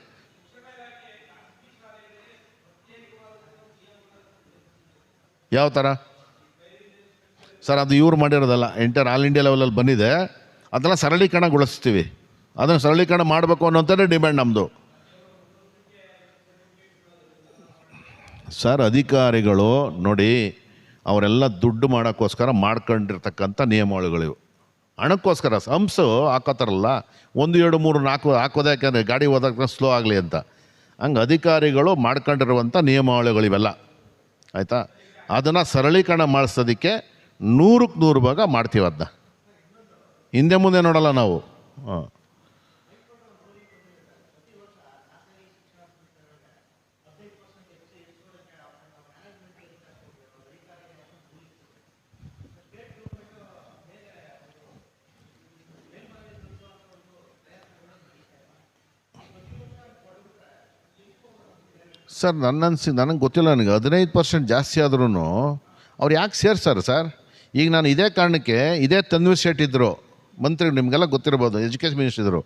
ಯಾವ ಥರ? ಸರ್, ಅದು ಇವ್ರು ಮಾಡಿರೋದಲ್ಲ ಎಂಟರ್ ಆಲ್ ಇಂಡಿಯಾ ಲೆವೆಲಲ್ಲಿ ಬಂದಿದೆ. ಅದೆಲ್ಲ ಸರಳೀಕರಣಗೊಳಿಸ್ತೀವಿ. ಅದನ್ನು ಸರಳೀಕರಣ ಮಾಡಬೇಕು ಅನ್ನೋಂಥದ್ದೇ ಡಿಮ್ಯಾಂಡ್ ನಮ್ಮದು ಸರ್, ಅಧಿಕಾರಿಗಳು ನೋಡಿ, ಅವರೆಲ್ಲ ದುಡ್ಡು ಮಾಡೋಕ್ಕೋಸ್ಕರ ಮಾಡ್ಕೊಂಡಿರ್ತಕ್ಕಂಥ ನಿಯಮಾವಳಿಗಳಿವು ಹಣಕ್ಕೋಸ್ಕರ ಹಂಸು ಹಾಕೋತಾರಲ್ಲ, ಒಂದು, ಎರಡು, ಮೂರು, ನಾಲ್ಕು ಹಾಕೋದೇ ಯಾಕೆಂದರೆ ಗಾಡಿ ಹೋದಾಗ ಸ್ಲೋ ಆಗಲಿ ಅಂತ. ಹಂಗೆ ಅಧಿಕಾರಿಗಳು ಮಾಡ್ಕೊಂಡಿರುವಂಥ ನಿಯಮಾವಳಿಗಳಿವೆಲ್ಲ ಆಯಿತಾ? ಅದನ್ನು ಸರಳೀಕರಣ ಮಾಡಿಸೋದಕ್ಕೆ ನೂರಕ್ಕೆ ನೂರು ಭಾಗ ಮಾಡ್ತೀವಿ ಹಿಂದೆ ಮುಂದೆ ನೋಡಲ್ಲ ನಾವು. ಹಾಂ. ಸರ್ ನನ್ನ ಅನ್ಸಿ, ನನಗೆ ಗೊತ್ತಿಲ್ಲ ನನಗೆ. ಹದಿನೈದು ಪರ್ಸೆಂಟ್ ಜಾಸ್ತಿ ಆದ್ರೂ ಅವ್ರು ಯಾಕೆ ಸೇರ್ಸಾರು ಸರ್? ಈಗ ನಾನು ಇದೇ ಕಾರಣಕ್ಕೆ ಇದೇ ತನ್ವೀರ್ ಶೇಟ್ ಇದ್ದರು ಮಂತ್ರಿ, ನಿಮಗೆಲ್ಲ ಗೊತ್ತಿರ್ಬೋದು, ಎಜುಕೇಷನ್ ಮಿನಿಸ್ಟರ್ ಇದ್ದರು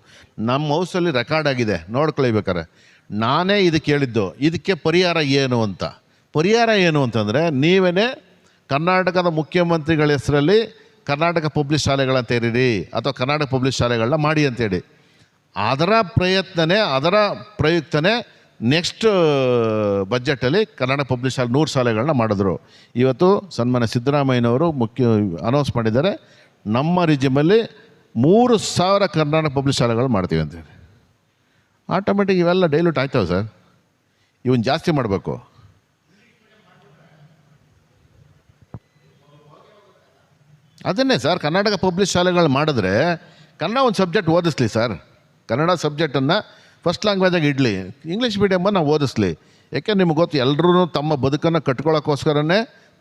ನಮ್ಮ ಹೌಸಲ್ಲಿ ರೆಕಾರ್ಡ್ ಆಗಿದೆ, ನೋಡ್ಕೊಳ್ಬೇಕಾರೆ. ನಾನೇ ಇದು ಕೇಳಿದ್ದು ಇದಕ್ಕೆ ಪರಿಹಾರ ಏನು ಅಂತ. ಪರಿಹಾರ ಏನು ಅಂತಂದರೆ ನೀವೇ ಕರ್ನಾಟಕದ ಮುಖ್ಯಮಂತ್ರಿಗಳ ಹೆಸರಲ್ಲಿ ಕರ್ನಾಟಕ ಪಬ್ಲಿಕ್ ಶಾಲೆಗಳನ್ನ ತೆರೀರಿ, ಅಥವಾ ಕರ್ನಾಟಕ ಪಬ್ಲಿಕ್ ಶಾಲೆಗಳನ್ನ ಮಾಡಿ ಅಂತೇಳಿ ಅದರ ಪ್ರಯತ್ನನೇ, ಅದರ ಪ್ರಯುಕ್ತನೇ ನೆಕ್ಸ್ಟ್ ಬಜೆಟಲ್ಲಿ ಕನ್ನಡ ಪಬ್ಲಿಕ್ ಶಾಲೆ ನೂರು ಶಾಲೆಗಳನ್ನ ಮಾಡಿದ್ರು. ಇವತ್ತು ಸನ್ಮಾನ್ಯ ಸಿದ್ದರಾಮಯ್ಯನವರು ಮುಖ್ಯ ಅನೌನ್ಸ್ ಮಾಡಿದ್ದಾರೆ. ನಮ್ಮ ರಿಜಿಮಲ್ಲಿ ಮೂರು ಸಾವಿರ ಕನ್ನಡ ಪಬ್ಲಿಷ್ ಶಾಲೆಗಳು ಮಾಡ್ತೀವಿ ಅಂತೇಳಿ ಆಟೋಮೆಟಿಕ್ ಇವೆಲ್ಲ ಡೈಲ್ಯೂಟ್ ಆಯ್ತವೆ ಸರ್. ಇವನ್ ಜಾಸ್ತಿ ಮಾಡಬೇಕು. ಅದನ್ನೇ ಸರ್ ಕರ್ನಾಟಕ ಪಬ್ಲಿಷ್ ಶಾಲೆಗಳು ಮಾಡಿದ್ರೆ ಕನ್ನಡ ಒಂದು ಸಬ್ಜೆಕ್ಟ್ ಓದಿಸ್ಲಿ ಸರ್. ಕನ್ನಡ ಸಬ್ಜೆಕ್ಟನ್ನು ಫಸ್ಟ್ ಲ್ಯಾಂಗ್ವೇಜಾಗಿ ಇಡಲಿ. ಇಂಗ್ಲೀಷ್ ಮೀಡಿಯಮನ್ನು ನಾವು ಓದಿಸ್ಲಿ. ಯಾಕೆ ನಿಮ್ಗೆ ಗೊತ್ತು ಎಲ್ಲರೂ ತಮ್ಮ ಬದುಕನ್ನು ಕಟ್ಕೊಳ್ಳೋಕ್ಕೋಸ್ಕರನೇ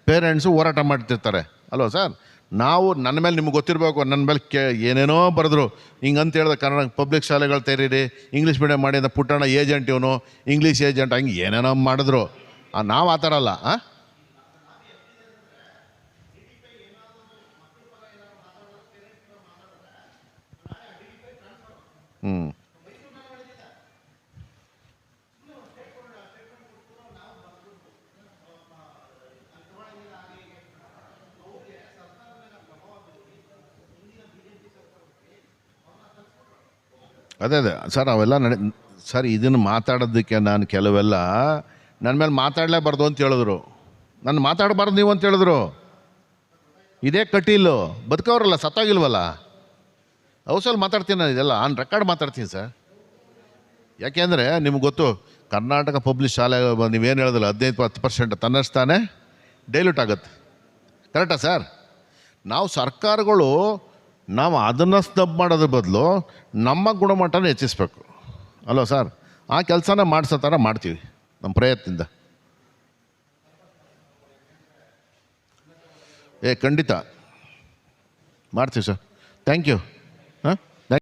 ಪೇರೆಂಟ್ಸು ಹೋರಾಟ ಮಾಡ್ತಿರ್ತಾರೆ. ಅಲ್ವಾ ಸರ್? ನಾವು ನನ್ನ ಮೇಲೆ ನಿಮ್ಗೆ ಗೊತ್ತಿರಬೇಕು ನನ್ನ ಮೇಲೆ ಕೆ, ಏನೇನೋ ಬರೆದ್ರು. ಹಿಂಗಂತ ಅಂತ ಹೇಳಿದ್ರೆ ಕನ್ನಡ ಪಬ್ಲಿಕ್ ಶಾಲೆಗಳು ತೆರೀರಿ ಇಂಗ್ಲೀಷ್ ಮೀಡಿಯಮ್ ಮಾಡಿ ಅಂತ ಪುಟ್ಟಣ ಏಜೆಂಟ್ ಇವನು ಇಂಗ್ಲೀಷ್ ಏಜೆಂಟ್ ಹಂಗೆ ಏನೇನೋ ಮಾಡಿದ್ರು. ನಾವು ಆ ಥರ ಅಲ್ಲ ಹಾಂ ಹ್ಞೂ ಅದೇ ಅದೇ. ಸರ್, ಅವೆಲ್ಲ ನಡೆ, ಸರ್, ಇದನ್ನು ಮಾತಾಡೋದಕ್ಕೆ ನಾನು ಕೆಲವೆಲ್ಲ ನನ್ನ ಮೇಲೆ ಮಾತಾಡಲೇಬಾರ್ದು ಅಂತ ಹೇಳಿದ್ರು. ನಾನು ಮಾತಾಡಬಾರ್ದು ನೀವು ಅಂತ ಹೇಳಿದ್ರು. ಇದೇ ಕಟೀಲು. ಬದುಕವ್ರಲ್ಲ, ಸತ್ತಾಗಿಲ್ವಲ್ಲ? ಹೌಸಲ್ಲಿ ಮಾತಾಡ್ತೀನಿ ನಾನು ಇದೆಲ್ಲ, ಆನ್ ರೆಕಾರ್ಡ್ ಮಾತಾಡ್ತೀನಿ, ಸರ್. ಯಾಕೆಂದರೆ, ನಿಮ್ಗೆ ಗೊತ್ತು, ಕರ್ನಾಟಕ ಪಬ್ಲಿಕ್ ಶಾಲೆ ನೀವೇನು ಹೇಳಿದ್ರಲ್ಲ, ಹದಿನೈದು, ಹತ್ತು ಪರ್ಸೆಂಟ್ ತನ್ನಷ್ಟಾನೆ ಡೈಲ್ಯೂಟ್ ಆಗುತ್ತೆ. ಕರೆಕ್ಟಾ, ಸರ್? ನಾವು ಸರ್ಕಾರಗಳು ನಾವು ಅದನ್ನು ಸ್ನಬ್ ಮಾಡೋದ್ರ ಬದಲು ನಮ್ಮ ಗುಣಮಟ್ಟನ ಹೆಚ್ಚಿಸ್ಬೇಕು. ಅಲೋ ಸರ್, ಆ ಕೆಲಸನ ಮಾಡಿಸೋ ಥರ ಮಾಡ್ತೀವಿ ನಮ್ಮ ಪ್ರಯತ್ನದಿಂದ. ಏ, ಖಂಡಿತ. ಮಾಡ್ತೀವಿ ಸರ್. Thank you